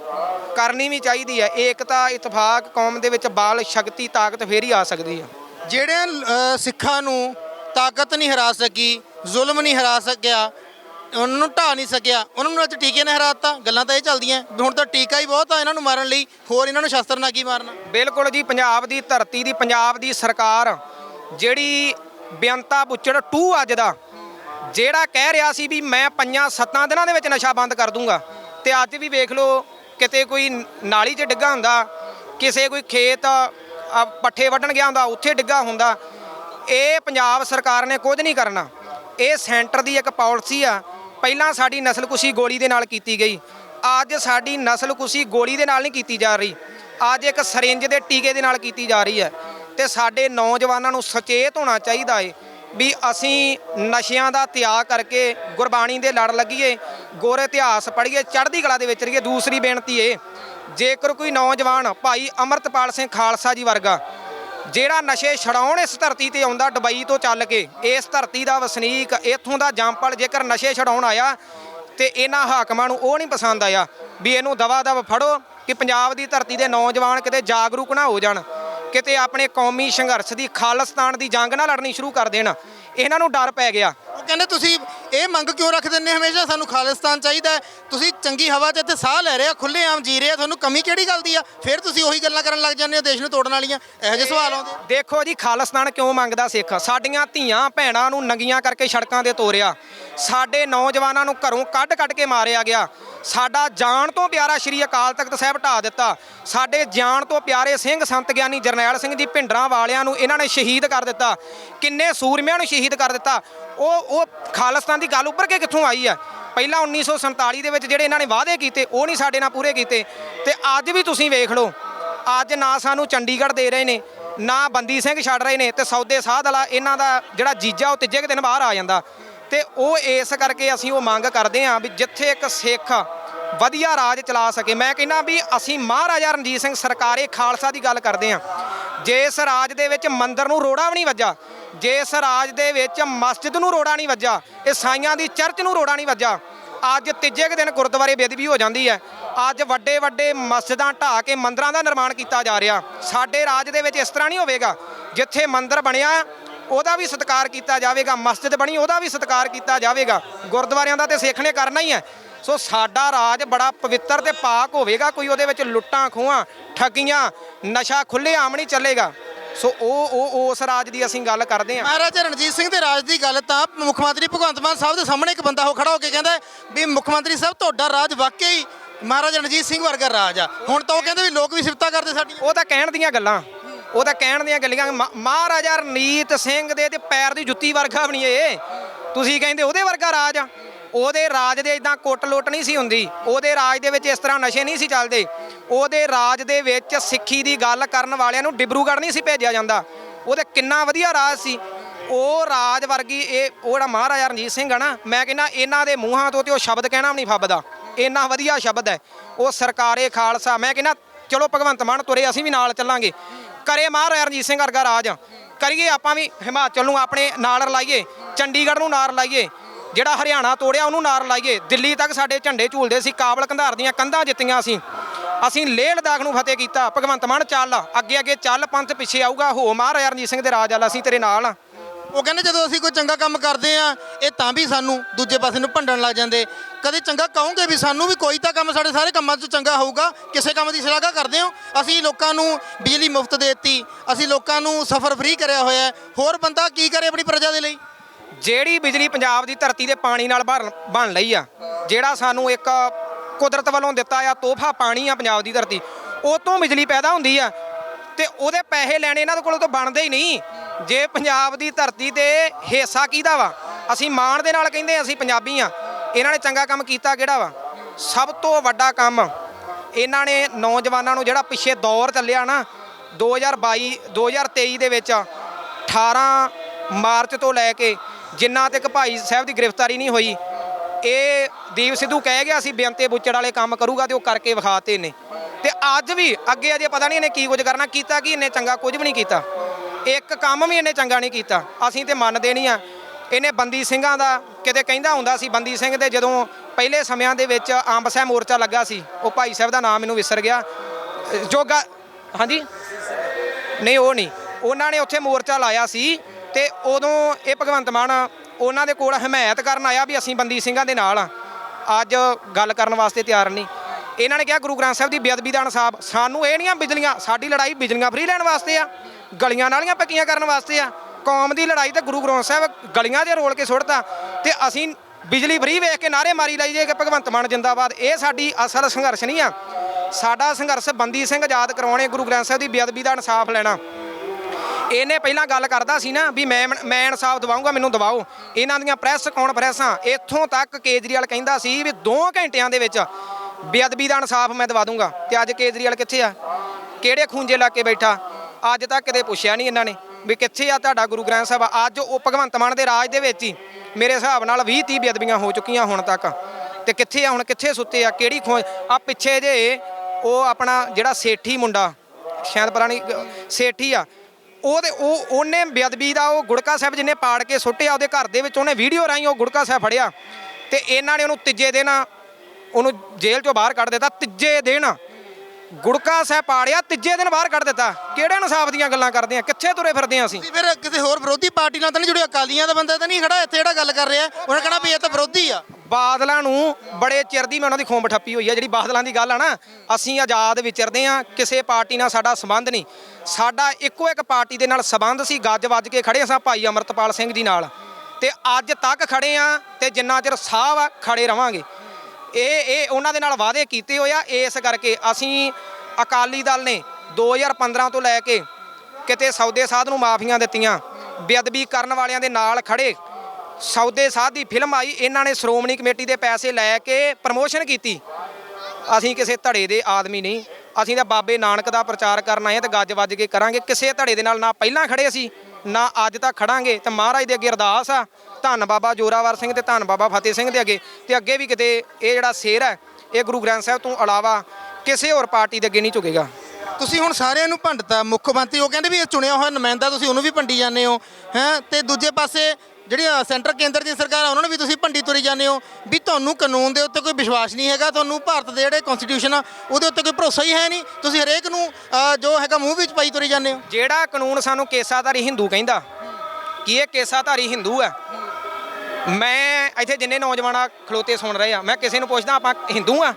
ਕਰਨੀ ਵੀ ਚਾਹੀਦੀ ਹੈ। ਏਕਤਾ ਇਤਫਾਕ ਕੌਮ ਦੇ ਵਿੱਚ ਬਾਲ ਸ਼ਕਤੀ ਤਾਕਤ ਫੇਰ ਹੀ ਆ ਸਕਦੀ ਹੈ। ਜਿਹੜੇ ਅ, ਸਿੱਖਾਂ ਨੂੰ ਤਾਕਤ ਨਹੀਂ ਹਰਾ ਸਕੀ ਜ਼ੁਲਮ ਨਹੀਂ ਹਰਾ ਸਕਿਆ ਉਹਨਾਂ ਨੂੰ ਢਾ ਨਹੀਂ ਸਕਿਆ ਉਹਨਾਂ ਨੂੰ ਅੱਜ ਟੀਕੇ ਨੇ ਹਰਾਤਾ। ਗੱਲਾਂ ਤਾਂ ਇਹ ਚੱਲਦੀਆਂ। ਹੁਣ ਤਾਂ ਟੀਕਾ ਹੀ ਬਹੁਤ ਆ ਇਹਨਾਂ ਨੂੰ ਮਾਰਨ ਲਈ। ਹੋਰ ਇਹਨਾਂ ਨੂੰ ਸ਼ਸਤਰ ਨਾਲ ਕੀ ਮਾਰਨਾ? ਬਿਲਕੁਲ ਜੀ ਪੰਜਾਬ ਦੀ ਧਰਤੀ ਦੀ ਪੰਜਾਬ ਦੀ ਸਰਕਾਰ ਜਿਹੜੀ ਬੇਅੰਤਾ ਬੁੱਚੜ 2 ਅੱਜ ਦਾ ਜਿਹੜਾ ਕਹਿ ਰਿਹਾ ਸੀ ਵੀ ਮੈਂ ਪੰਜਾਂ ਸੱਤਾਂ ਦਿਨਾਂ ਦੇ ਵਿੱਚ ਨਸ਼ਾ ਬੰਦ ਕਰ ਦੂੰਗਾ, ਤੇ ਅੱਜ ਵੀ ਵੇਖ ਲਓ, ਕਿਤੇ ਕੋਈ ਨਾਲੀ 'ਚ ਡਿੱਗਾ ਹੁੰਦਾ, ਕਿਸੇ ਕੋਈ ਖੇਤ ਪੱਠੇ ਵੱਢਣ ਗਿਆ ਹੁੰਦਾ, ਉੱਥੇ ਡਿੱਗਾ ਹੁੰਦਾ, ਇਹ ਪੰਜਾਬ ਸਰਕਾਰ ਨੇ ਕੁਝ ਨਹੀਂ ਕਰਨਾ। ਇਹ ਸੈਂਟਰ ਦੀ ਇੱਕ ਪਾਲਿਸੀ ਆ, ਪਹਿਲਾਂ ਸਾਡੀ ਨਸਲਕੁਸ਼ੀ ਗੋਲੀ ਦੇ ਨਾਲ ਕੀਤੀ ਗਈ, ਅੱਜ ਸਾਡੀ ਨਸਲਕੁਸ਼ੀ ਗੋਲੀ ਦੇ ਨਾਲ ਨਹੀਂ ਕੀਤੀ ਜਾ ਰਹੀ, ਅੱਜ ਇੱਕ ਸਰਿੰਜ ਦੇ ਟੀਕੇ ਦੇ ਨਾਲ ਕੀਤੀ ਜਾ ਰਹੀ ਹੈ, ਤੇ ਸਾਡੇ ਨੌਜਵਾਨਾਂ ਨੂੰ ਸੁਚੇਤ ਹੋਣਾ ਚਾਹੀਦਾ ਏ। ਵੀ ਅਸੀਂ ਨਸ਼ਿਆਂ ਦਾ ਤਿਆਗ ਕਰਕੇ ਗੁਰਬਾਣੀ ਦੇ ਲੜ ਲੱਗੀਏ, ਗੁਰ ਇਤਿਹਾਸ ਪੜ੍ਹੀਏ, ਚੜ੍ਹਦੀ ਕਲਾ ਦੇ ਵਿੱਚ ਰਹੀਏ। ਦੂਸਰੀ ਬੇਨਤੀ ਏ ਜੇਕਰ ਕੋਈ ਨੌਜਵਾਨ ਭਾਈ ਅਮਰਤਪਾਲ ਸਿੰਘ ਖਾਲਸਾ ਜੀ ਵਰਗਾ, ਜਿਹੜਾ ਨਸ਼ੇ ਛਡਾਉਣ ਇਸ ਧਰਤੀ ਤੇ ਆਉਂਦਾ ਦੁਬਈ ਤੋਂ ਚੱਲ ਕੇ, ਇਸ ਧਰਤੀ ਦਾ ਵਸਨੀਕ, ਇੱਥੋਂ ਦਾ ਜੰਪਲ ਜੇਕਰ ਨਸ਼ੇ ਛਡਾਉਣ ਆਇਆ ਤੇ ਇਹਨਾਂ ਹਾਕਮਾਂ ਨੂੰ ਉਹ ਨਹੀਂ ਪਸੰਦ ਆਇਆ, ਵੀ ਇਹਨੂੰ ਦਵਾ ਦਵ ਫੜੋ ਕਿ ਪੰਜਾਬ ਦੀ ਧਰਤੀ ਦੇ ਨੌਜਵਾਨ ਕਿਤੇ ਜਾਗਰੂਕ ਨਾ ਹੋ ਜਾਣ। ਕਿਤੇ ਆਪਣੇ ਕੌਮੀ ਸੰਘਰਸ਼ ਦੀ ਖਾਲਿਸਤਾਨ ਦੀ ਜੰਗ ਨਾ ਲੜਨੀ ਸ਼ੁਰੂ ਕਰ ਦੇਣ। ਇਹਨਾਂ ਨੂੰ ਡਰ ਪੈ ਗਿਆ। ਉਹ ਕਹਿੰਦੇ ਤੁਸੀਂ ਇਹ ਮੰਗ ਕਿਉਂ ਰੱਖ ਦਿੰਦੇ ਹਮੇਸ਼ਾ ਸਾਨੂੰ ਖਾਲਿਸਤਾਨ ਚਾਹੀਦਾ ਹੈ। ਤੁਸੀਂ ਚੰਗੀ ਹਵਾ 'ਚ ਇੱਥੇ ਸਾਹ ਲੈ ਰਹੇ ਹੋ ਖੁੱਲੇ ਆਮ ਜੀ ਰਹੇ ਆ ਤੁਹਾਨੂੰ ਕਮੀ ਕਿਹੜੀ ਗੱਲ ਦੀ ਆ? ਫਿਰ ਤੁਸੀਂ ਉਹੀ ਗੱਲਾਂ ਕਰਨ ਲੱਗ ਜਾਂਦੇ ਹੋ, ਦੇਸ਼ ਨੂੰ ਤੋੜਨ ਵਾਲੀਆਂ। ਇਹੋ ਜਿਹੇ ਸਵਾਲ ਆਉਂਦੇ ਦੇਖੋ ਜੀ, ਖਾਲਿਸਤਾਨ ਕਿਉਂ ਮੰਗਦਾ ਸਿੱਖ? ਸਾਡੀਆਂ ਧੀਆਂ ਭੈਣਾਂ ਨੂੰ ਨੰਗੀਆਂ ਕਰਕੇ ਸੜਕਾਂ ਤੇ ਤੋਰਿਆ। ਸਾਡੇ ਨੌਜਵਾਨਾਂ ਨੂੰ ਘਰੋਂ ਕੱਢ-ਕੱਢ ਕੇ ਮਾਰਿਆ ਗਿਆ। ਸਾਡਾ ਜਾਣ ਤੋਂ ਪਿਆਰਾ ਸ਼੍ਰੀ ਅਕਾਲ ਤਖਤ ਸਾਹਿਬ ਢਾਹ ਦਿੱਤਾ। ਸਾਡੇ ਜਾਨ ਤੋਂ ਪਿਆਰੇ ਸਿੰਘ ਸੰਤ ਗਿਆਨੀ ਜਰਨੈਲ ਸਿੰਘ ਜੀ ਭਿੰਡਰਾਂ ਵਾਲਿਆਂ ਨੂੰ ਇਹਨਾਂ ਨੇ ਸ਼ਹੀਦ ਕਰ ਦਿੱਤਾ। ਕਿੰਨੇ ਸੂਰਮਿਆਂ ਨੂੰ ਸ਼ਹੀਦ ਕਰ ਦਿੱਤਾ। ਉਹ ਉਹ ਖਾਲਿਸਤਾਨ ਦੀ ਗੱਲ ਉੱਪਰ ਕੇ ਕਿੱਥੋਂ ਆਈ ਹੈ ਪਹਿਲਾਂ 1947 ਦੇ ਵਿੱਚ ਜਿਹੜੇ ਇਹਨਾਂ ਨੇ ਵਾਅਦੇ ਕੀਤੇ, ਉਹ ਨਹੀਂ ਸਾਡੇ ਨਾਲ ਪੂਰੇ ਕੀਤੇ। ਤੇ ਅੱਜ ਵੀ ਤੁਸੀਂ ਵੇਖ ਲਓ, ਅੱਜ ਨਾ ਸਾਨੂੰ ਚੰਡੀਗੜ੍ਹ ਦੇ ਰਹੇ ਨੇ, ਨਾ ਬੰਦੀ ਸਿੰਘ ਛੱਡ ਰਹੇ ਨੇ, ਤੇ ਸੌਦੇ ਸਾਧ ਵਾਲਾ ਇਹਨਾਂ ਦਾ ਜਿਹੜਾ ਜੀਜਾ, ਉਹ ਤੀਜੇ ਕੁ ਦਿਨ ਬਾਹਰ ਆ ਜਾਂਦਾ। ਤੇ ਉਹ ਇਸ ਕਰਕੇ ਅਸੀਂ ਉਹ ਮੰਗ ਕਰਦੇ ਹਾਂ ਵੀ ਜਿੱਥੇ ਇੱਕ ਸਿੱਖ ਵਧੀਆ ਰਾਜ ਚਲਾ ਸਕੇ, ਮੈਂ ਕਹਿੰਦਾ ਵੀ ਅਸੀਂ ਮਹਾਰਾਜਾ ਰਣਜੀਤ ਸਿੰਘ ਸਰਕਾਰੇ ਖਾਲਸਾ ਦੀ ਗੱਲ ਕਰਦੇ ਹਾਂ। ਇਸ ਰਾਜ ਦੇ ਵਿੱਚ ਮੰਦਰ ਨੂੰ ਰੋੜਾ ਵੀ ਨਹੀਂ ਵੱਜਾ ਜੇ ਇਸ ਰਾਜ ਦੇ ਵਿੱਚ ਮਸਜਿਦ ਨੂੰ ਰੋੜਾ ਨਹੀਂ ਵੱਜਾ, ਈਸਾਈਆਂ ਦੀ ਚਰਚ ਨੂੰ ਰੋੜਾ ਨਹੀਂ ਵੱਜਾ, ਅੱਜ ਤੀਜੇ ਕੁ ਦਿਨ ਗੁਰਦੁਆਰੇ ਬੇਦਬੀ ਹੋ ਜਾਂਦੀ ਹੈ। ਅੱਜ ਵੱਡੇ ਵੱਡੇ ਮਸਜਿਦਾਂ ਢਾਹ ਕੇ ਮੰਦਰਾਂ ਦਾ ਨਿਰਮਾਣ ਕੀਤਾ ਜਾ ਰਿਹਾ। ਸਾਡੇ ਰਾਜ ਦੇ ਵਿੱਚ ਇਸ ਤਰ੍ਹਾਂ ਨਹੀਂ ਹੋਵੇਗਾ, ਜਿੱਥੇ ਮੰਦਿਰ ਬਣਿਆ, ਉਹਦਾ ਵੀ ਸਤਿਕਾਰ ਕੀਤਾ ਜਾਵੇਗਾ, ਮਸਜਿਦ ਬਣੀ, ਉਹਦਾ ਵੀ ਸਤਿਕਾਰ ਕੀਤਾ ਜਾਵੇਗਾ। ਗੁਰਦੁਆਰਿਆਂ ਦਾ ਤੇ ਸਿੱਖ ਨੇ ਕਰਨਾ ਹੀ ਹੈ। ਸੋ ਸਾਡਾ ਰਾਜ ਬੜਾ ਪਵਿੱਤਰ ਤੇ ਪਾਕ ਹੋਵੇਗਾ, ਕੋਈ ਉਹਦੇ ਵਿੱਚ ਲੁੱਟਾਂ ਖੋਹਾਂ ਠੱਗੀਆਂ, ਨਸ਼ਾ ਖੁੱਲੇ ਆਮ ਨਹੀਂ ਚੱਲੇਗਾ। ਸੋ ਉਹ ਉਹ ਉਸ ਰਾਜ ਦੀ ਅਸੀਂ ਗੱਲ ਕਰਦੇ ਹਾਂ। ਮਹਾਰਾਜਾ ਰਣਜੀਤ ਸਿੰਘ ਦੇ ਰਾਜ ਦੀ ਗੱਲ ਤਾਂ ਮੁੱਖ ਮੰਤਰੀ ਭਗਵੰਤ ਮਾਨ ਸਾਹਿਬ ਦੇ ਸਾਹਮਣੇ ਇੱਕ ਬੰਦਾ ਹੋ ਖੜਾ ਹੋ ਕੇ ਕਹਿੰਦਾ ਵੀ ਮੁੱਖ ਮੰਤਰੀ ਸਾਹਿਬ ਤੁਹਾਡਾ ਰਾਜ ਵਾਕਈ ਮਹਾਰਾਜਾ ਰਣਜੀਤ ਸਿੰਘ ਵਰਗਾ ਰਾਜ ਆ। ਹੁਣ ਤਾਂ ਉਹ ਕਹਿੰਦੇ ਵੀ ਲੋਕ ਵੀ ਸਿਫਤਾਂ ਕਰਦੇ ਸਾਡੀਆਂ। ਉਹ ਤਾਂ ਕਹਿਣ ਦੀਆਂ ਗੱਲਾਂ। ਉਹ ਤਾਂ ਕਹਿਣ ਦੀਆਂ ਗੱਲੀਆਂ ਮਾ- ਮਹਾਰਾਜਾ ਰਣਜੀਤ ਸਿੰਘ ਦੇ ਤੇ ਪੈਰ ਦੀ ਜੁੱਤੀ ਵਰਗਾ ਬਣੀਏ ਤੁਸੀਂ ਕਹਿੰਦੇ ਉਹਦੇ ਵਰਗਾ ਰਾਜ ਆ। ਉਹਦੇ ਰਾਜ ਦੇ ਇਦਾਂ ਕੁੱਟ ਲੁੱਟ ਨਹੀਂ ਸੀ ਹੁੰਦੀ। ਉਹਦੇ ਰਾਜ ਦੇ ਵਿੱਚ ਇਸ ਤਰ੍ਹਾਂ ਨਸ਼ੇ ਨਹੀਂ ਸੀ ਚੱਲਦੇ। ਉਹਦੇ ਰਾਜ ਦੇ ਵਿੱਚ ਸਿੱਖੀ ਦੀ ਗੱਲ ਕਰਨ ਵਾਲਿਆਂ ਨੂੰ ਡਿਬਰੂਗੜ੍ਹ ਨਹੀਂ ਸੀ ਭੇਜਿਆ ਜਾਂਦਾ। ਉਹਦੇ ਕਿੰਨਾ ਵਧੀਆ ਰਾਜ ਸੀ। ਉਹ ਰਾਜ ਵਰਗੀ ਇਹ ਉਹ ਜਿਹੜਾ ਮਹਾਰਾਜਾ ਰਣਜੀਤ ਸਿੰਘ ਆ ਨਾ, ਮੈਂ ਕਹਿੰਦਾ ਇਹਨਾਂ ਦੇ ਮੂੰਹਾਂ ਤੋਂ ਤੇ ਉਹ ਸ਼ਬਦ ਕਹਿਣਾ ਵੀ ਨਹੀਂ ਫੱਬਦਾ। ਇੰਨਾ ਵਧੀਆ ਸ਼ਬਦ ਹੈ। ਉਹ ਸਰਕਾਰੇ ਖਾਲਸਾ, ਮੈਂ ਕਹਿੰਦਾ ਚਲੋ ਭਗਵੰਤ ਮਾਨ ਤੁਰੇ, ਅਸੀਂ ਵੀ ਨਾਲ ਚੱਲਾਂਗੇ। ਕਰੇ ਮਹਾਰਾਜਾ ਰਣਜੀਤ ਸਿੰਘ ਵਰਗਾ ਰਾਜ। ਕਰੀਏ ਆਪਾਂ ਵੀ ਹਿਮਾਚਲ ਨੂੰ ਆਪਣੇ ਨਾਲ ਰਲਾਈਏ, ਚੰਡੀਗੜ੍ਹ ਨੂੰ ਨਾਲ ਲਾਈਏ ਜਿਹੜਾ ਹਰਿਆਣਾ ਤੋੜਿਆ, ਉਹਨੂੰ ਨਾਲ ਲਾਈਏ। ਦਿੱਲੀ ਤੱਕ ਸਾਡੇ ਝੰਡੇ ਝੂਲਦੇ ਸੀ, ਕਾਬਲ ਕੰਧਾਰ ਦੀਆਂ ਕੰਧਾਂ ਜਿੱਤੀਆਂ ਅਸੀਂ। ਅਸੀਂ ਲੇਹ ਲਦਾਖ ਨੂੰ ਫਤਿਹ ਕੀਤਾ। ਭਗਵੰਤ ਮਾਨ ਚੱਲ, ਅੱਗੇ ਅੱਗੇ ਚੱਲ, ਪੰਥ ਪਿੱਛੇ ਆਊਗਾ। ਹੋ, ਮਹਾਰਾਜਾ ਰਣਜੀਤ ਸਿੰਘ ਦੇ ਰਾਜ ਵਾਲਾ ਅਸੀਂ ਤੇਰੇ ਨਾਲ। ਆ ਉਹ ਕਹਿੰਦੇ ਜਦੋਂ ਅਸੀਂ ਕੋਈ ਚੰਗਾ ਕੰਮ ਕਰਦੇ ਆ, ਇਹ ਤਾਂ ਵੀ ਸਾਨੂੰ ਦੂਜੇ ਪਾਸੇ ਨੂੰ ਭੰਡਣ ਲੱਗ ਜਾਂਦੇ। ਕਦੇ ਚੰਗਾ ਕਹੋਗੇ ਵੀ ਸਾਨੂੰ ਵੀ ਕੋਈ ਤਾਂ ਕੰਮ ਸਾਡੇ ਸਾਰੇ ਕੰਮਾਂ 'ਚ ਚੰਗਾ ਹੋਊਗਾ? ਕਿਸੇ ਕੰਮ ਦੀ ਸ਼ਲਾਘਾ ਕਰਦੇ ਹੋ? ਅਸੀਂ ਲੋਕਾਂ ਨੂੰ ਬਿਜਲੀ ਮੁਫਤ ਦੇਤੀ। ਅਸੀਂ ਲੋਕਾਂ ਨੂੰ ਸਫ਼ਰ ਫ੍ਰੀ ਕਰਿਆ ਹੋਇਆ ਹੋਰ ਬੰਦਾ ਕੀ ਕਰੇ ਆਪਣੀ ਪ੍ਰਜਾ ਦੇ ਲਈ? ਜਿਹੜੀ ਬਿਜਲੀ ਪੰਜਾਬ ਦੀ ਧਰਤੀ ਦੇ ਪਾਣੀ ਨਾਲ ਭਰਨ- ਬਣ ਲਈ ਆ, ਜਿਹੜਾ ਸਾਨੂੰ ਇੱਕ ਕੁਦਰਤ ਵੱਲੋਂ ਦਿੱਤਾ ਆ ਤੋਹਫਾ ਪਾਣੀ ਆ ਪੰਜਾਬ ਦੀ ਧਰਤੀ, ਉਹ ਤੋਂ ਬਿਜਲੀ ਪੈਦਾ ਹੁੰਦੀ ਆ, ਤੇ ਉਹਦੇ ਪੈਸੇ ਲੈਣੇ ਇਹਨਾਂ ਦੇ ਕੋਲੋਂ ਤਾਂ ਬਣਦੇ ਹੀ ਨਹੀਂ। ਜੇ ਪੰਜਾਬ ਦੀ ਧਰਤੀ ਤੇ ਹਿੱਸਾ ਕਿਹਦਾ ਵਾ? ਅਸੀਂ ਮਾਣ ਦੇ ਨਾਲ ਕਹਿੰਦੇ ਅਸੀਂ ਪੰਜਾਬੀ ਆ। ਇਹਨਾਂ ਨੇ ਚੰਗਾ ਕੰਮ ਕੀਤਾ ਕਿਹੜਾ ਵਾ? ਸਭ ਤੋਂ ਵੱਡਾ ਕੰਮ ਇਹਨਾਂ ਨੇ ਨੌਜਵਾਨਾਂ ਨੂੰ ਜਿਹੜਾ ਪਿੱਛੇ ਦੌਰ ਚੱਲਿਆ ਨਾ 2022 2023 ਦੇ ਵਿੱਚ 18 ਮਾਰਚ ਤੋਂ ਲੈ ਕੇ ਜਿੰਨਾ ਤੱਕ ਭਾਈ ਸਾਹਿਬ ਦੀ ਗ੍ਰਿਫਤਾਰੀ ਨਹੀਂ ਹੋਈ, ਇਹ ਦੀਪ ਸਿੱਧੂ ਕਹਿ ਗਿਆ ਸੀ ਬੇਅੰਤੇ ਬੁੱਚੜ ਵਾਲੇ ਕੰਮ ਕਰੂਗਾ ਤੇ ਉਹ ਕਰਕੇ ਵਿਖਾਤੇ ਨੇ ਤੇ ਅੱਜ ਵੀ ਅੱਗੇ ਅਜੇ ਪਤਾ ਨਹੀਂ ਇਹਨੇ ਕੀ ਕੁਝ ਕਰਨਾ, ਕੀਤਾ ਕੀ ਇਹਨੇ, ਚੰਗਾ ਕੁਝ ਵੀ ਨਹੀਂ ਕੀਤਾ। ਇੱਕ ਕੰਮ ਵੀ ਇਹਨੇ ਚੰਗਾ ਨਹੀਂ ਕੀਤਾ, ਅਸੀਂ ਤੇ ਮੰਨਦੇ ਨਹੀਂ ਆ। ਇਹਨੇ ਬੰਦੀ ਸਿੰਘਾਂ ਦਾ ਕਿਤੇ ਕਹਿੰਦਾ ਹੁੰਦਾ ਸੀ, ਬੰਦੀ ਸਿੰਘ ਦੇ ਜਦੋਂ ਪਹਿਲੇ ਸਮਿਆਂ ਦੇ ਵਿੱਚ ਅੰਬ ਸਹਿ ਮੋਰਚਾ ਲੱਗਾ ਸੀ, ਉਹ ਭਾਈ ਸਾਹਿਬ ਦਾ ਨਾਮ ਮੈਨੂੰ ਵਿਸਰ ਗਿਆ। ਜੋਗਾ, ਹਾਂਜੀ? ਨਹੀਂ, ਉਹ ਨਹੀਂ। ਉਹਨਾਂ ਨੇ ਉੱਥੇ ਮੋਰਚਾ ਲਾਇਆ ਸੀ ਤੇ ਉਦੋਂ ਇਹ ਭਗਵੰਤ ਮਾਨ ਉਹਨਾਂ ਦੇ ਕੋਲ ਹਮਾਇਤ ਕਰਨ ਆਇਆ ਵੀ ਅਸੀਂ ਬੰਦੀ ਸਿੰਘਾਂ ਦੇ ਨਾਲ ਆ। ਅੱਜ ਗੱਲ ਕਰਨ ਵਾਸਤੇ ਤਿਆਰ ਨਹੀਂ। ਇਹਨਾਂ ਨੇ ਕਿਹਾ ਗੁਰੂ ਗ੍ਰੰਥ ਸਾਹਿਬ ਦੀ ਬੇਅਦਬੀ ਦਾ ਇਨਸਾਫ। ਸਾਨੂੰ ਇਹ ਨਹੀਂ ਆ ਬਿਜਲੀਆਂ, ਸਾਡੀ ਲੜਾਈ ਬਿਜਲੀਆਂ ਫਰੀ ਲੈਣ ਵਾਸਤੇ ਆ, ਗਲੀਆਂ ਨਾਲੀਆਂ ਪੱਕੀਆਂ ਕਰਨ ਵਾਸਤੇ ਆ। ਕੌਮ ਦੀ ਲੜਾਈ ਤਾਂ ਗੁਰੂ ਗ੍ਰੰਥ ਸਾਹਿਬ ਗਲੀਆਂ 'ਚ ਰੋਲ ਕੇ ਸੁੱਟਤਾ ਤੇ ਅਸੀਂ ਬਿਜਲੀ ਫਰੀ ਵੇਖ ਕੇ ਨਾਰੇ ਮਾਰੀ ਲਈ ਜੇ ਕਿ ਭਗਵੰਤ ਮਾਨ ਜਿੰਦਾਬਾਦ। ਇਹ ਸਾਡੀ ਅਸਲ ਸੰਘਰਸ਼ ਨਹੀਂ ਆ। ਸਾਡਾ ਸੰਘਰਸ਼ ਬੰਦੀ ਸਿੰਘ ਆਜ਼ਾਦ ਕਰਵਾਉਣੇ, ਗੁਰੂ ਗ੍ਰੰਥ ਸਾਹਿਬ ਦੀ ਬੇਅਦਬੀ ਦਾ ਇਨਸਾਫ ਲੈਣਾ। ਇਹਨੇ ਪਹਿਲਾਂ ਗੱਲ ਕਰਦਾ ਸੀ ਨਾ ਵੀ ਮੈਂ ਮੈਂ ਇਨਸਾਫ ਦਿਵਾਉਂਗਾ ਮੈਨੂੰ ਦਿਵਾਓ। ਇਹਨਾਂ ਦੀਆਂ ਪ੍ਰੈਸ ਕਾਨਫਰੰਸਾਂ ਇੱਥੋਂ ਤੱਕ ਕੇਜਰੀਵਾਲ ਕਹਿੰਦਾ ਸੀ ਵੀ 2 ਘੰਟਿਆਂ ਦੇ ਵਿੱਚ ਬੇਅਦਬੀ ਦਾ ਇਨਸਾਫ ਮੈਂ ਦਿਵਾ ਦੂੰਗਾ। ਤੇ ਅੱਜ ਕੇਜਰੀਵਾਲ ਕਿੱਥੇ ਆ? ਕਿਹੜੇ ਖੂੰਜੇ ਲਾ ਕੇ ਬੈਠਾ? ਅੱਜ ਤੱਕ ਕਦੇ ਪੁੱਛਿਆ ਨਹੀਂ ਇਹਨਾਂ ਨੇ ਵੀ ਕਿੱਥੇ ਆ ਤੁਹਾਡਾ ਗੁਰੂ ਗ੍ਰੰਥ ਸਾਹਿਬ? ਅੱਜ ਉਹ ਭਗਵੰਤ ਮਾਨ ਦੇ ਰਾਜ ਦੇ ਵਿੱਚ ਹੀ ਮੇਰੇ ਹਿਸਾਬ ਨਾਲ 20 30 ਬੇਅਦਬੀਆਂ ਹੋ ਚੁੱਕੀਆਂ ਹੁਣ ਤੱਕ। ਤੇ ਕਿੱਥੇ ਆ, ਹੁਣ ਕਿੱਥੇ ਸੁੱਤੇ ਆ? ਕਿਹੜੀ ਖੋਜ ਆ ਪਿੱਛੇ ਜੇ ਉਹ ਆਪਣਾ ਜਿਹੜਾ ਸੇਠੀ ਮੁੰਡਾ, ਸ਼ਾਇਦ ਪਤਾ ਨਹੀਂ ਸੇਠੀ ਆ ਉਹਦੇ ਉਹ ਉਹਨੇ ਬੇਅਦਬੀ ਦਾ ਉਹ ਗੁੜਕਾ ਸਾਹਿਬ ਜਿਹਨੇ ਪਾੜ ਕੇ ਸੁੱਟਿਆ ਉਹਦੇ ਘਰ ਦੇ ਵਿੱਚ ਉਹਨੇ ਵੀਡੀਓ ਰਾਹੀਂ ਉਹ ਗੁੜਕਾ ਸਾਹਿਬ ਫੜਿਆ ਤੇ ਇਹਨਾਂ ਨੇ ਉਹਨੂੰ ਤੀਜੇ ਦਿਨ ਉਹਨੂੰ ਜੇਲ੍ਹ ਚੋਂ ਬਾਹਰ ਕੱਢ ਦਿੱਤਾ, ਤੀਜੇ ਦਿਨ ਗੁੜਕਾ ਸਾਹਿਬ ਪਾੜਿਆ ਤੀਜੇ ਦਿਨ ਬਾਹਰ ਕੱਢ ਦਿੱਤਾ। ਕਿਹੜੇ ਇਨਸਾਫ ਦੀਆਂ ਗੱਲਾਂ ਕਰਦੇ ਆ ਕਿੱਥੇ ਤੁਰੇ ਫਿਰਦੇ ਆ ਅਸੀਂ? ਤੁਸੀਂ ਫਿਰ ਕਿਸੇ ਹੋਰ ਵਿਰੋਧੀ ਪਾਰਟੀ ਨਾਲ ਤਾਂ ਨਹੀਂ ਜੁੜੇ ਅਕਾਲੀਆਂ ਦਾ ਬੰਦਾ ਤਾਂ ਨਹੀਂ ਖੜਾ ਇੱਥੇ ਜਿਹੜਾ ਗੱਲ ਕਰ ਰਿਹਾ ਉਹਨਾਂ ਕਹਣਾ ਵੀ ਇਹ ਤਾਂ ਵਿਰੋਧੀ ਆ। ਬਾਦਲਾਂ ਨੂੰ ਬੜੇ ਚਿਰ ਦੀ ਮੈਂ ਉਹਨਾਂ ਦੀ ਖੋਂਬ ਠੱਪੀ ਹੋਈ ਆ ਜਿਹੜੀ ਬਾਦਲਾਂ ਦੀ ਗੱਲ ਆ ਨਾ ਅਸੀਂ ਆਜ਼ਾਦ ਵਿਚਰਦੇ ਆ ਕਿਸੇ ਪਾਰਟੀ ਨਾਲ ਸਾਡਾ ਸੰਬੰਧ ਨਹੀਂ। ਸਾਡਾ ਇੱਕੋ ਇੱਕ ਪਾਰਟੀ ਦੇ ਨਾਲ ਸੰਬੰਧ ਸੀ ਗੱਜ ਵੱਜ ਕੇ ਖੜੇ ਸਾਂ ਭਾਈ ਅਮਰਤਪਾਲ ਸਿੰਘ ਜੀ ਨਾਲ। ਤੇ ਅੱਜ ਤੱਕ ਖੜੇ ਆ ਤੇ ਜਿੰਨਾ ਚਿਰ ਸਾਹ ਖੜੇ ਰਵਾਂਗੇ। ਇਹ ਇਹ ਉਹਨਾਂ ਦੇ ਨਾਲ ਵਾਅਦੇ ਕੀਤੇ ਹੋਏ ਆ। ਇਸ ਕਰਕੇ ਅਸੀਂ ਅਕਾਲੀ ਦਲ ਨੇ 2015 ਤੋਂ ਲੈ ਕੇ ਕਿਤੇ ਸੌਦੇ ਸਾਧ ਨੂੰ ਮਾਫੀਆਂ ਦਿੱਤੀਆਂ। ਬੇਅਦਬੀ ਕਰਨ ਵਾਲਿਆਂ ਦੇ ਨਾਲ ਖੜੇ ਸੌਦੇ ਸਾਧ ਦੀ ਫਿਲਮ ਆਈ। ਇਹਨਾਂ ਨੇ ਸ਼੍ਰੋਮਣੀ ਕਮੇਟੀ ਦੇ ਪੈਸੇ ਲੈ ਕੇ ਪ੍ਰਮੋਸ਼ਨ ਕੀਤੀ। ਅਸੀਂ ਕਿਸੇ ਧੜੇ ਦੇ ਆਦਮੀ ਨਹੀਂ। ਅਸੀਂ ਤਾਂ ਬਾਬੇ ਨਾਨਕ ਦਾ ਪ੍ਰਚਾਰ ਕਰਨ ਆਏ ਹਾਂ ਤੇ ਗੱਜ ਵੱਜ ਕੇ ਕਰਾਂਗੇ। ਕਿਸੇ ਧੜੇ ਦੇ ਨਾਲ ਨਾ ਪਹਿਲਾਂ ਖੜੇ ਸੀ ਨਾ ਅੱਜ ਤੱਕ ਖੜਾਂਗੇ ਤੇ ਮਹਾਰਾਜ ਦੇ ਅੱਗੇ ਅਰਦਾਸ ਆ। ਧੰਨ ਬਾਬਾ ਜੋਰਾਵਰ ਸਿੰਘ ਤੇ ਧੰਨ ਬਾਬਾ ਫਤਿਹ ਸਿੰਘ ਦੇ ਅੱਗੇ ਤੇ ਅੱਗੇ ਵੀ ਕਿਤੇ ਇਹ ਜਿਹੜਾ ਸ਼ੇਰ ਹੈ ਇਹ ਗੁਰੂ ਗ੍ਰੰਥ ਸਾਹਿਬ ਤੋਂ ਇਲਾਵਾ ਕਿਸੇ ਹੋਰ ਪਾਰਟੀ ਦੇ ਅੱਗੇ ਨਹੀਂ ਝੁਕੇਗਾ। ਤੁਸੀਂ ਹੁਣ ਸਾਰਿਆਂ ਨੂੰ ਭੰਡਤਾ ਮੁੱਖ ਮੰਤਰੀ ਉਹ ਕਹਿੰਦੇ ਵੀ ਇਹ ਚੁਣਿਆ ਹੋਇਆ ਨੁਮਾਇੰਦਾ ਤੁਸੀਂ ਉਹਨੂੰ ਵੀ ਭੰਡੀ ਜਾਂਦੇ ਹੋ ਹੈ? ਤੇ ਦੂਜੇ ਪਾਸੇ ਜਿਹੜੀ ਸੈਂਟਰ ਕੇਂਦਰ ਦੀ ਸਰਕਾਰ ਆ ਉਹਨਾਂ ਨੂੰ ਵੀ ਤੁਸੀਂ ਭੰਡੀ ਤੁਰੀ ਜਾਂਦੇ ਹੋ ਵੀ ਤੁਹਾਨੂੰ ਕਾਨੂੰਨ ਦੇ ਉੱਤੇ ਕੋਈ ਵਿਸ਼ਵਾਸ ਨਹੀਂ ਹੈਗਾ ਤੁਹਾਨੂੰ ਭਾਰਤ ਦੇ ਜਿਹੜੇ ਕਨਸਟੀਟਿਊਸ਼ਨ ਆ ਉਹਦੇ ਉੱਤੇ ਕੋਈ ਭਰੋਸਾ ਹੀ ਹੈ ਨਹੀਂ। ਤੁਸੀਂ ਹਰੇਕ ਨੂੰ ਜੋ ਹੈਗਾ ਮੂੰਹ ਵਿੱਚ ਪਾਈ ਤੁਰੀ ਜਾਂਦੇ ਹੋ। ਜਿਹੜਾ ਕਾਨੂੰਨ ਸਾਨੂੰ ਕੇਸਾਧਾਰੀ ਹਿੰਦੂ ਕਹਿੰਦਾ ਕਿ ਇਹ ਕੇਸਾਧਾਰੀ ਹਿੰਦੂ ਹੈ ਮੈਂ ਇੱਥੇ ਜਿੰਨੇ ਨੌਜਵਾਨ ਆ ਖਲੋਤੇ ਸੁਣ ਰਹੇ ਆ, ਮੈਂ ਕਿਸੇ ਨੂੰ ਪੁੱਛਦਾ, ਆਪਾਂ ਹਿੰਦੂ ਆ?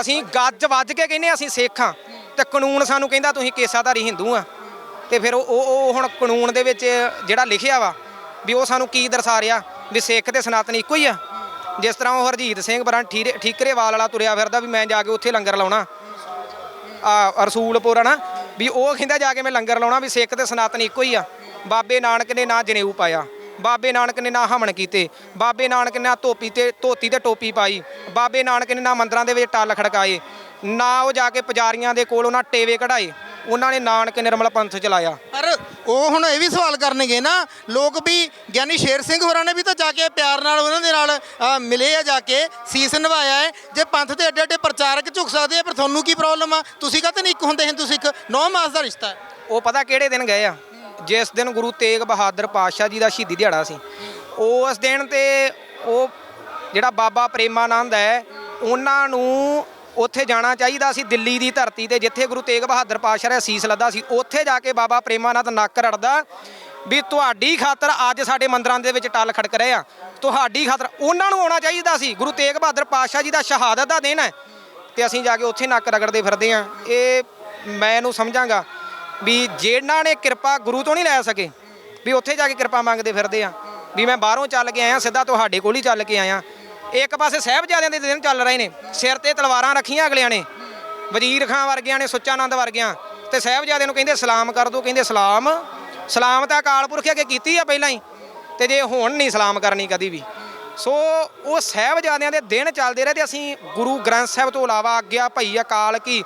ਅਸੀਂ ਗੱਜ ਵੱਜ ਕੇ ਕਹਿੰਦੇ ਅਸੀਂ ਸਿੱਖ ਆ। ਤੇ ਕਾਨੂੰਨ ਸਾਨੂੰ ਕਹਿੰਦਾ, ਤੁਸੀਂ ਕੇਸਾਧਾਰੀ ਹਿੰਦੂ ਆ। ਤੇ ਫਿਰ ਉਹ ਉਹ ਹੁਣ ਕਾਨੂੰਨ ਦੇ ਵਿੱਚ ਜਿਹੜਾ ਲਿਖਿਆ ਵਾ, ਵੀ ਉਹ ਸਾਨੂੰ ਕੀ ਦਰਸਾ ਰਿਹਾ? ਵੀ ਸਿੱਖ ਤੇ ਸਨਾਤਨ ਇੱਕੋ ਹੀ ਆ? ਜਿਸ ਤਰ੍ਹਾਂ ਉਹ ਹਰਜੀਤ ਸਿੰਘ ਬਰਾਂ ਠੀਰੇ ਠੀਕਰੇਵਾਲ ਵਾਲਾ ਤੁਰਿਆ ਫਿਰਦਾ ਵੀ ਮੈਂ ਜਾ ਕੇ ਉੱਥੇ ਲੰਗਰ ਲਾਉਣਾ। ਆ ਰਸੂਲਪੁਰ ਆ ਨਾ, ਵੀ ਉਹ ਕਹਿੰਦਾ, ਜਾ ਕੇ ਮੈਂ ਲੰਗਰ ਲਾਉਣਾ ਵੀ ਸਿੱਖ ਤੇ ਸਨਾਤਨ ਇੱਕੋ ਹੀ ਆ। ਬਾਬੇ ਨਾਨਕ ਨੇ ਨਾ ਜਨੇਊ ਪਾਇਆ। ਬਾਬੇ ਨਾਨਕ ਨੇ ਨਾ ਹਮਣ ਕੀਤੇ ਬਾਬੇ ਨਾਨਕ ਨੇ ਨਾ ਧੋਪੀ ਤੇ ਧੋਤੀ ਤੇ ਟੋਪੀ ਪਾਈ ਬਾਬੇ ਨਾਨਕ ਨੇ ਨਾ ਮੰਦਰਾਂ ਦੇ ਵਿੱਚ ਟੱਲ ਖੜਕਾਏ ਨਾ ਉਹ ਜਾ ਕੇ ਪੁਜਾਰੀਆਂ ਦੇ ਕੋਲ ਉਹਨਾਂ ਟੇਵੇ ਕਢਾਏ ਉਹਨਾਂ ਨੇ ਨਾਨਕ ਨਿਰਮਲ ਪੰਥ ਚਲਾਇਆ। ਪਰ ਉਹ ਹੁਣ ਇਹ ਵੀ ਸਵਾਲ ਕਰਨਗੇ ਨਾ ਲੋਕ ਵੀ ਗਿਆਨੀ ਸ਼ੇਰ ਸਿੰਘ ਹੋਰਾਂ ਨੇ ਵੀ ਤਾਂ ਜਾ ਕੇ ਪਿਆਰ ਨਾਲ ਉਹਨਾਂ ਦੇ ਨਾਲ ਅ, ਮਿਲੇ ਆ ਜਾ ਕੇ ਸੀਸ ਨਿਭਾਇਆ ਹੈ। ਜੇ ਪੰਥ ਦੇ ਐਡੇ ਐਡੇ ਪ੍ਰਚਾਰਕ ਝੁਕ ਸਕਦੇ ਆ ਪਰ ਤੁਹਾਨੂੰ ਕੀ ਪ੍ਰੋਬਲਮ ਆ? ਤੁਸੀਂ ਕਾਹਤੇ ਨਹੀਂ ਇੱਕ ਹੁੰਦੇ ਹਿੰਦੂ ਸਿੱਖ? ਨੌ ਮਾਸ ਦਾ ਰਿਸ਼ਤਾ ਹੈ। ਉਹ ਪਤਾ ਕਿਹੜੇ ਦਿਨ ਗਏ ਆ? ਜਿਸ ਦਿਨ ਗੁਰੂ ਤੇਗ ਬਹਾਦਰ ਪਾਤਸ਼ਾਹ ਜੀ ਦਾ ਸ਼ਹੀਦੀ ਦਿਹਾੜਾ ਸੀ, ਉਸ ਦਿਨ ਤੇ ਉਹ ਜਿਹੜਾ ਬਾਬਾ ਪ੍ਰੇਮਾਨੰਦ ਹੈ, ਉਹਨਾਂ ਨੂੰ ਉੱਥੇ ਜਾਣਾ ਚਾਹੀਦਾ ਸੀ ਦਿੱਲੀ ਦੀ ਧਰਤੀ ਤੇ, ਜਿੱਥੇ ਗੁਰੂ ਤੇਗ ਬਹਾਦਰ ਪਾਤਸ਼ਾਹ ਨੇ ਸੀਸ ਲੱਦਾ ਸੀ, ਉੱਥੇ ਜਾ ਕੇ ਬਾਬਾ ਪ੍ਰੇਮਾਨੰਦ ਨੱਕ ਰੜਦਾ ਵੀ ਤੁਹਾਡੀ ਖਾਤਰ ਅੱਜ ਸਾਡੇ ਮੰਦਰਾਂ ਦੇ ਵਿੱਚ ਟੱਲ ਖੜਕ ਰਹੇ ਆ। ਤੁਹਾਡੀ ਖਾਤਰ ਉਹਨਾਂ ਨੂੰ ਆਉਣਾ ਚਾਹੀਦਾ ਸੀ, ਗੁਰੂ ਤੇਗ ਬਹਾਦਰ ਪਾਤਸ਼ਾਹ ਜੀ ਦਾ ਸ਼ਹਾਦਤ ਦਾ ਦਿਨ ਹੈ ਤੇ ਅਸੀਂ ਜਾ ਕੇ ਉੱਥੇ ਨੱਕ ਰਗੜਦੇ ਫਿਰਦੇ ਆ ਇਹ ਮੈਂ ਇਹਨੂੰ ਸਮਝਾਂਗਾ ਵੀ ਜਿਹਨਾਂ ਨੇ ਕਿਰਪਾ ਗੁਰੂ ਤੋਂ ਨਹੀਂ ਲੈ ਸਕੇ, ਵੀ ਉੱਥੇ ਜਾ ਕੇ ਕਿਰਪਾ ਮੰਗਦੇ ਫਿਰਦੇ ਆ, ਵੀ ਮੈਂ ਬਾਹਰੋਂ ਚੱਲ ਕੇ ਆਇਆ, ਸਿੱਧਾ ਤੁਹਾਡੇ ਕੋਲ ਹੀ ਚੱਲ ਕੇ ਆਇਆ। ਇੱਕ ਪਾਸੇ ਸਾਹਿਬਜ਼ਾਦਿਆਂ ਦੇ ਦਿਨ ਚੱਲ ਰਹੇ ਨੇ, ਸਿਰ ਤੇ ਤਲਵਾਰਾਂ ਰੱਖੀਆਂ ਅਗਲਿਆਂ ਨੇ, ਵਜ਼ੀਰ ਖਾਂ ਵਰਗਿਆਂ ਨੇ ਸੁੱਚਾਨੰਦ ਵਰਗਿਆਂ, ਤੇ ਸਾਹਿਬਜ਼ਾਦਿਆਂ ਨੂੰ ਕਹਿੰਦੇ, ਸਲਾਮ ਕਰ ਦੋ, ਕਹਿੰਦੇ, ਸਲਾਮ। ਸਲਾਮ ਤਾਂ ਅਕਾਲ ਪੁਰਖ ਅੱਗੇ ਕੀਤੀ ਆ ਪਹਿਲਾਂ ਹੀ, ਤੇ ਜੇ ਹੁਣ ਨਹੀਂ ਸਲਾਮ ਕਰਨੀ ਕਦੀ ਵੀ। ਸੋ ਉਹ ਸਾਹਿਬਜ਼ਾਦਿਆਂ ਦੇ ਦਿਨ ਚੱਲਦੇ ਰਹੇ ਤੇ ਅਸੀਂ ਗੁਰੂ ਗ੍ਰੰਥ ਸਾਹਿਬ ਤੋਂ ਇਲਾਵਾ ਆਗਿਆ ਭਈ ਅਕਾਲ ਕੀ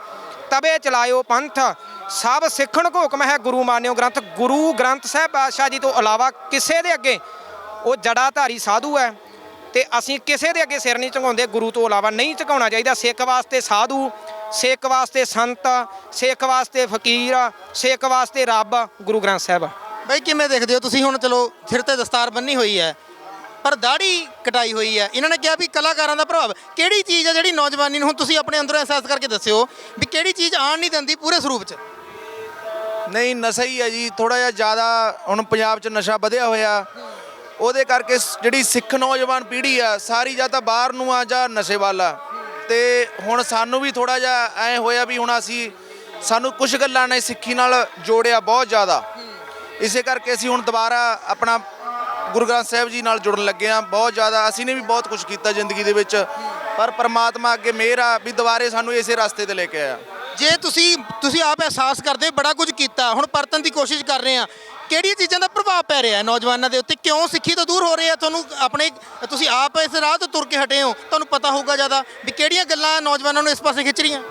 ਤਬੇ ਚਲਾਇਓ ਪੰਥ ਸਭ ਸਿੱਖਣ ਕੋ ਹੁਕਮ ਹੈ ਗੁਰੂ ਮਾਨਿਓ ਗ੍ਰੰਥ। ਗੁਰੂ ਗ੍ਰੰਥ ਸਾਹਿਬ ਪਾਤਸ਼ਾਹ ਜੀ ਤੋਂ ਇਲਾਵਾ ਕਿਸੇ ਦੇ ਅੱਗੇ ਉਹ ਜੜਾਧਾਰੀ ਸਾਧੂ ਹੈ ਤੇ ਅਸੀਂ ਕਿਸੇ ਦੇ ਅੱਗੇ ਸਿਰ ਨਹੀਂ ਝੁਕਾਉਂਦੇ। ਗੁਰੂ ਤੋਂ ਇਲਾਵਾ ਨਹੀਂ ਝੁਕਾਉਣਾ ਚਾਹੀਦਾ। ਸਿੱਖ ਵਾਸਤੇ ਸਾਧੂ, ਸਿੱਖ ਵਾਸਤੇ ਸੰਤ, ਸਿੱਖ ਵਾਸਤੇ ਫਕੀਰ, ਸਿੱਖ ਵਾਸਤੇ ਰੱਬ, ਗੁਰੂ ਗ੍ਰੰਥ ਸਾਹਿਬ। ਬਈ ਕਿਵੇਂ ਦੇਖਦੇ ਹੋ? ਤੁਸੀਂ ਹੁਣ ਚਲੋ ਸਿਰ ਤੇ ਦਸਤਾਰ ਬੰਨੀ ਹੋਈ ਹੈ, ਪਰ ਦਾੜੀ ਕਟਾਈ ਹੋਈ ਹੈ। ਇਹਨਾਂ ਨੇ ਕਿਹਾ ਵੀ ਕਲਾਕਾਰਾਂ ਦਾ ਪ੍ਰਭਾਵ। ਕਿਹੜੀ ਚੀਜ਼ ਹੈ ਜਿਹੜੀ ਨੌਜਵਾਨੀ ਨੂੰ ਹੁਣ ਤੁਸੀਂ ਆਪਣੇ ਅੰਦਰੋਂ ਅਹਿਸਾਸ ਕਰਕੇ ਦੱਸਿਓ ਵੀ ਕਿਹੜੀ ਚੀਜ਼ ਆਣ ਨਹੀਂ ਦਿੰਦੀ ਪੂਰੇ ਸਰੂਪ 'ਚ? ਨਹੀਂ, ਨਸ਼ਾ ਹੀ ਹੈ ਜੀ। ਥੋੜਾ ਜਿਹਾ ਜ਼ਿਆਦਾ ਹੁਣ ਪੰਜਾਬ 'ਚ ਨਸ਼ਾ ਵਧਿਆ ਹੋਇਆ। ਉਹਦੇ ਕਰਕੇ ਸ- ਜਿਹੜੀ ਸਿੱਖ ਨੌਜਵਾਨ ਪੀੜ੍ਹੀ ਆ, ਸਾਰੀ ਜਾਂ ਤਾਂ ਬਾਹਰ ਨੂੰ ਆ ਜਾਂ ਨਸ਼ੇ ਵੱਲ ਆ ਤੇ ਹੁਣ ਸਾਨੂੰ ਵੀ ਥੋੜਾ ਜਿਹਾ ਐ ਹੋਇਆ ਵੀ ਹੁਣ ਅਸੀਂ ਸਾਨੂੰ ਕੁਝ ਗੱਲਾਂ ਨੇ ਸਿੱਖੀ ਨਾਲ ਜੋੜਿਆ ਬਹੁਤ ਜ਼ਿਆਦਾ। ਇਸੇ ਕਰਕੇ ਅਸੀਂ ਹੁਣ ਦੁਬਾਰਾ ਆਪਣਾ ਗੁਰੂ ਗ੍ਰੰਥ ਸਾਹਿਬ ਜੀ ਨਾਲ ਜੁੜਨ ਲੱਗੇ ਆ ਬਹੁਤ ਜ਼ਿਆਦਾ ਅਸੀਂ ਨੇ ਵੀ ਬਹੁਤ ਕੁਝ ਕੀਤਾ ਜ਼ਿੰਦਗੀ ਦੇ ਵਿੱਚ। ਪਰ ਪ੍ਰਮਾਤਮਾ ਅੱਗੇ ਮਿਹਰ ਆ ਵੀ ਦੁਬਾਰੇ ਸਾਨੂੰ ਇਸੇ ਰਸਤੇ ਤੇ ਲੈ ਕੇ ਆਇਆ। ਜੇ ਤੁਸੀਂ ਤੁਸੀਂ ਆਪ ਅਹਿਸਾਸ ਕਰਦੇ ਬੜਾ ਕੁਝ ਕੀਤਾ, ਹੁਣ ਪਰਤਨ ਦੀ ਕੋਸ਼ਿਸ਼ ਕਰ ਰਹੇ ਆ ਕਿਹੜੀਆਂ ਚੀਜ਼ਾਂ ਦਾ ਪ੍ਰਭਾਵ ਪੈ ਰਿਹਾ ਹੈ ਨੌਜਵਾਨਾਂ ਦੇ ਉੱਤੇ? ਕਿਉਂ ਸਿੱਖੀ ਤੋਂ ਦੂਰ ਹੋ ਰਹੇ ਆ? ਤੁਹਾਨੂੰ ਆਪਣੇ, ਤੁਸੀਂ ਆਪ ਇਸ ਰਾਹ ਤੋਂ ਤੁਰ ਕੇ ਹਟੇ ਹੋ। ਤੁਹਾਨੂੰ ਪਤਾ ਹੋਊਗਾ ਜ਼ਿਆਦਾ ਵੀ ਕਿਹੜੀਆਂ ਗੱਲਾਂ ਨੌਜਵਾਨਾਂ ਨੂੰ ਇਸ ਪਾਸੇ ਖਿੱਚ ਰਹੀਆਂ।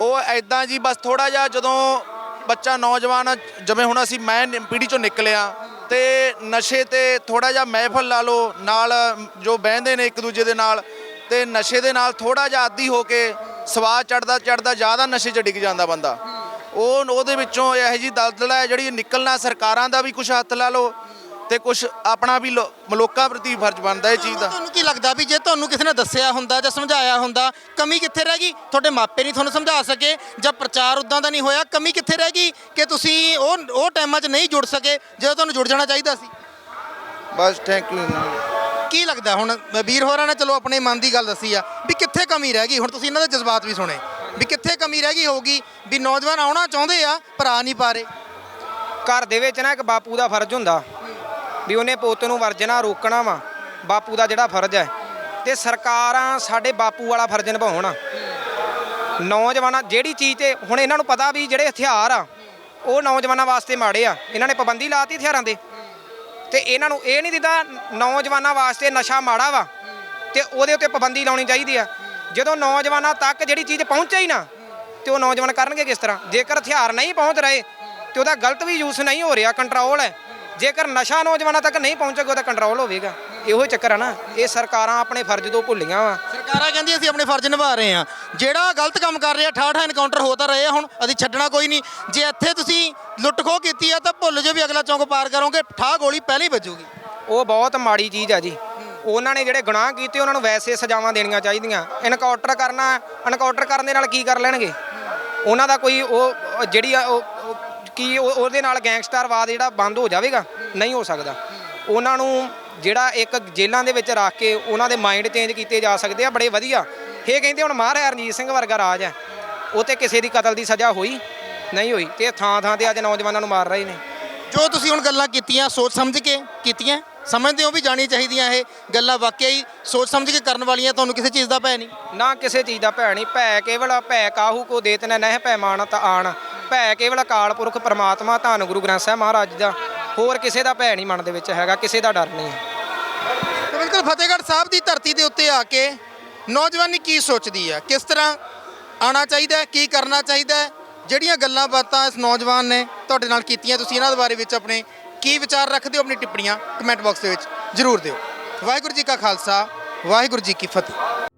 ਉਹ ਐਦਾਂ ਜੀ, ਬਸ ਥੋੜਾ ਜਿਹਾ ਜਦੋਂ ਬੱਚਾ ਨੌਜਵਾਨ, ਜਿਵੇਂ ਹੁਣ ਅਸੀਂ ਮੈਂ ਨ- ਪੀੜ੍ਹੀ ਚੋਂ ਨਿਕਲਿਆ, ਤੇ ਨਸ਼ੇ ਤੇ ਥੋੜਾ ਜਿਹਾ ਮਹਿਫਲ ਲਾ ਲਓ, ਨਾਲ ਜੋ ਬਹਿੰਦੇ ਨੇ ਇੱਕ ਦੂਜੇ ਦੇ ਨਾਲ, ਤੇ ਨਸ਼ੇ ਦੇ ਨਾਲ ਥੋੜਾ ਜਿਹਾ ਆਦੀ ਹੋ ਕੇ ਸਵਾਦ ਚੜਦਾ ਚੜਦਾ ਜ਼ਿਆਦਾ ਨਸ਼ੇ 'ਚ ਡਿੱਗ ਜਾਂਦਾ ਬੰਦਾ। ਉਹ ਉਹਦੇ ਵਿੱਚੋਂ ਇਹੋ ਜੀ ਦਲਦਲ ਹੈ ਜਿਹੜੀ ਨਿਕਲਣਾ ਸਰਕਾਰਾਂ ਦਾ ਵੀ ਕੁਝ ਹੱਥ ਲਾ ਲਓ ਤੇ ਕੁਝ ਆਪਣਾ ਵੀ ਲੋਕਾਂ ਪ੍ਰਤੀ ਫਰਜ਼ ਬਣਦਾ ਇਹ ਚੀਜ਼ ਦਾ। ਤੁਹਾਨੂੰ ਕੀ ਲੱਗਦਾ ਵੀ ਜੇ ਤੁਹਾਨੂੰ ਕਿਸੇ ਨੇ ਦੱਸਿਆ ਹੁੰਦਾ ਜਾਂ ਸਮਝਾਇਆ ਹੁੰਦਾ ਕਮੀ ਕਿੱਥੇ ਰਹਿ ਗਈ? ਤੁਹਾਡੇ ਮਾਪੇ ਨਹੀਂ ਤੁਹਾਨੂੰ ਸਮਝਾ ਸਕੇ ਜਾਂ ਪ੍ਰਚਾਰ ਉਦਾਂ ਦਾ ਨਹੀਂ ਹੋਇਆ ਕਮੀ ਕਿੱਥੇ ਰਹਿ ਗਈ ਕਿ ਤੁਸੀਂ ਉਹ ਉਹ ਟਾਈਮਾਂ 'ਚ ਨਹੀਂ ਜੁੜ ਸਕੇ ਜਦੋਂ ਤੁਹਾਨੂੰ ਜੁੜ ਜਾਣਾ ਚਾਹੀਦਾ ਸੀ? ਬਸ ਥੈਂਕ ਯੂ ਕੀ ਲੱਗਦਾ? ਹੁਣ ਵੀਰ ਹੋਰਾਂ ਨੇ ਚਲੋ ਆਪਣੇ ਮਨ ਦੀ ਗੱਲ ਦੱਸੀ ਆ ਵੀ ਕਿੱਥੇ ਕਮੀ ਰਹਿ ਗਈ। ਹੁਣ ਤੁਸੀਂ ਇਹਨਾਂ ਦੇ ਜਜ਼ਬਾਤ ਵੀ ਸੁਣੇ ਵੀ ਕਿੱਥੇ ਕਮੀ ਰਹਿ ਗਈ ਹੋਊਗੀ ਵੀ ਨੌਜਵਾਨ ਆਉਣਾ ਚਾਹੁੰਦੇ ਆ, ਪਰ ਆ ਨਹੀਂ ਪਾ ਰਹੇ। ਘਰ ਦੇ ਵਿੱਚ ਨਾ ਇੱਕ ਬਾਪੂ ਦਾ ਫਰਜ਼ ਹੁੰਦਾ ਵੀ ਉਹਨੇ ਪੁੱਤ ਨੂੰ ਵਰਜਣਾ ਰੋਕਣਾ ਵਾ, ਬਾਪੂ ਦਾ ਜਿਹੜਾ ਫਰਜ਼ ਹੈ। ਤੇ ਸਰਕਾਰਾਂ ਸਾਡੇ ਬਾਪੂ ਵਾਲਾ ਫਰਜ਼ ਨਿਭਾਉਣ। ਨੌਜਵਾਨਾਂ ਜਿਹੜੀ ਚੀਜ਼ ਤੇ ਹੁਣ ਇਹਨਾਂ ਨੂੰ ਪਤਾ ਵੀ ਜਿਹੜੇ ਹਥਿਆਰ ਆ, ਉਹ ਨੌਜਵਾਨਾਂ ਵਾਸਤੇ ਮਾੜੇ ਆ। ਇਹਨਾਂ ਨੇ ਪਾਬੰਦੀ ਲਾਤੀ ਹਥਿਆਰਾਂ ਦੇ ਤੇ ਇਹਨਾਂ ਨੂੰ ਇਹ ਨਹੀਂ ਦਿੱਤਾ ਨੌਜਵਾਨਾਂ ਵਾਸਤੇ ਨਸ਼ਾ ਮਾੜਾ ਵਾ ਤੇ ਉਹਦੇ ਉੱਤੇ ਪਾਬੰਦੀ ਲਾਉਣੀ ਚਾਹੀਦੀ ਆ। ਜਦੋਂ ਨੌਜਵਾਨਾਂ ਤੱਕ ਜਿਹੜੀ ਚੀਜ਼ ਪਹੁੰਚੇ ਹੀ ਨਾ, ਤੇ ਉਹ ਨੌਜਵਾਨ ਕਰਨਗੇ ਕਿਸ ਤਰ੍ਹਾਂ? ਜੇਕਰ ਹਥਿਆਰ ਨਹੀਂ ਪਹੁੰਚ ਰਹੇ ਤੇ ਉਹਦਾ ਗਲਤ ਵੀ ਯੂਜ਼ ਨਹੀਂ ਹੋ ਰਿਹਾ ਕੰਟਰੋਲ ਹੈ। ਜੇਕਰ ਨਸ਼ਾ ਨੌਜਵਾਨਾਂ ਤੱਕ ਨਹੀਂ ਪਹੁੰਚੇਗਾ, ਉਹਦਾ ਕੰਟਰੋਲ ਹੋਵੇਗਾ। ਇਹੋ ਚੱਕਰ ਆ ਨਾ ਇਹ ਸਰਕਾਰਾਂ ਆਪਣੇ ਫਰਜ਼ ਤੋਂ ਭੁੱਲੀਆਂ ਵਾ। ਸਰਕਾਰਾਂ ਕਹਿੰਦੀ ਅਸੀਂ ਆਪਣੇ ਫਰਜ਼ ਨਿਭਾ ਰਹੇ ਹਾਂ। ਜਿਹੜਾ ਗਲਤ ਕੰਮ ਕਰ ਰਿਹਾ ਠਾਠਾ ਐਨਕਾਊਂਟਰ ਹੋ ਤਾਂ ਰਹੇ ਆ ਹੁਣ ਅਸੀਂ ਛੱਡਣਾ ਕੋਈ ਨਹੀਂ। ਜੇ ਇੱਥੇ ਤੁਸੀਂ ਲੁੱਟ ਖੋਹ ਕੀਤੀ ਆ ਤਾਂ ਭੁੱਲ ਜੋ ਵੀ ਅਗਲਾ ਚੌਂਕ ਪਾਰ ਕਰੋਗੇ ਠਾਹ ਗੋਲੀ ਪਹਿਲੇ ਹੀ ਵੱਜੂਗੀ। ਉਹ ਬਹੁਤ ਮਾੜੀ ਚੀਜ਼ ਆ ਜੀ। ਉਹਨਾਂ ਨੇ ਜਿਹੜੇ ਗੁਨਾਹ ਕੀਤੇ ਉਹਨਾਂ ਨੂੰ ਵੈਸੇ ਸਜ਼ਾਵਾਂ ਦੇਣੀਆਂ ਚਾਹੀਦੀਆਂ। ਇਨਕਾਊਂਟਰ ਕਰਨਾ ਇਨਕਾਊਂਟਰ ਕਰਨ ਦੇ ਨਾਲ ਕੀ ਕਰ ਲੈਣਗੇ? ਉਹਨਾਂ ਦਾ ਕੋਈ ਉਹ ਜਿਹੜੀ ਆ ਕੀ ਉਹ- ਉਹਦੇ ਨਾਲ ਗੈਂਗਸਟਰਵਾਦ ਜਿਹੜਾ ਬੰਦ ਹੋ ਜਾਵੇਗਾ ਨਹੀਂ ਹੋ ਸਕਦਾ। ਉਹਨਾਂ ਨੂੰ ਜਿਹੜਾ ਇੱਕ ਜੇਲ੍ਹਾਂ ਦੇ ਵਿੱਚ ਰੱਖ ਕੇ ਉਹਨਾਂ ਦੇ ਮਾਈਂਡ ਚੇਂਜ ਕੀਤੇ ਜਾ ਸਕਦੇ ਆ ਬੜੇ ਵਧੀਆ। ਇਹ ਕਹਿੰਦੇ ਹੁਣ ਮਹਾਰਾਜਾ ਰਣਜੀਤ ਸਿੰਘ ਵਰਗਾ ਰਾਜ ਹੈ। ਉਹ ਤੇ ਕਿਸੇ ਦੀ ਕਤਲ ਦੀ ਸਜ਼ਾ ਹੋਈ ਨਹੀਂ ਹੋਈ ਤੇ ਥਾਂ ਥਾਂ ਤੇ ਅੱਜ ਨੌਜਵਾਨਾਂ ਨੂੰ ਮਾਰ ਰਹੇ ਨੇ। ਜੋ ਤੁਸੀਂ ਹੁਣ ਗੱਲਾਂ ਕੀਤੀਆਂ ਸੋਚ ਸਮਝ ਕੇ ਕੀਤੀਆਂ ਸਮਝਦੇ ਹੋ ਵੀ ਜਾਣੀ ਚਾਹੀਦੀਆਂ ਇਹ ਗੱਲਾਂ ਵਾਕਿਆ ਹੀ ਸੋਚ ਸਮਝ ਕੇ ਕਰਨ ਵਾਲੀਆਂ ਤੁਹਾਨੂੰ ਕਿਸੇ ਚੀਜ਼ ਦਾ ਭੈ ਨਹੀਂ। ਨਾ ਕਿਸੇ ਚੀਜ਼ ਦਾ ਭੈ ਨਹੀਂ ਭੈ ਕੇਵਲ ਭੈ ਕਾਹੂ ਕੋ ਦੇਤਨ ਨਹਿ ਭੈ ਮਾਨ ਤ ਆਣ। ਭੈ ਕੇਵਲ ਅਕਾਲ ਪੁਰਖ ਪ੍ਰਮਾਤਮਾ ਧੰਨ ਗੁਰੂ ਗ੍ਰੰਥ ਸਾਹਿਬ ਮਹਾਰਾਜ ਦਾ। ਹੋਰ ਕਿਸੇ ਦਾ ਭੈ ਨਹੀਂ ਮਨ ਦੇ ਵਿੱਚ ਹੈਗਾ ਕਿਸੇ ਦਾ ਡਰ ਨਹੀਂ। ਹੈ ਤਾਂ ਬਿਲਕੁਲ ਫਤਿਹਗੜ੍ਹ ਸਾਹਿਬ ਦੀ ਧਰਤੀ ਦੇ ਉੱਤੇ ਆ ਕੇ ਨੌਜਵਾਨੀ ਕੀ ਸੋਚਦੀ ਹੈ? ਕਿਸ ਤਰ੍ਹਾਂ ਆਉਣਾ ਚਾਹੀਦਾ ਹੈ? ਕੀ ਕਰਨਾ ਚਾਹੀਦਾ ਹੈ? ਜਿਹੜੀਆਂ ਗੱਲਾਂ ਬਾਤਾਂ ਇਸ ਨੌਜਵਾਨ ਨੇ ਤੁਹਾਡੇ ਨਾਲ ਕੀਤੀਆਂ, ਤੁਸੀਂ ਇਹਨਾਂ ਦੇ ਬਾਰੇ ਵਿੱਚ ਆਪਣੇ ਕੀ ਵਿਚਾਰ ਰੱਖਦੇ ਹੋ? ਆਪਣੀ ਟਿੱਪਣੀਆਂ ਕਮੈਂਟ ਬਾਕਸ ਦੇ ਵਿੱਚ ਜ਼ਰੂਰ ਦਿਓ। ਵਾਹਿਗੁਰੂ ਜੀ ਕਾ ਖਾਲਸਾ, ਵਾਹਿਗੁਰੂ ਜੀ ਕੀ ਫਤਿਹ।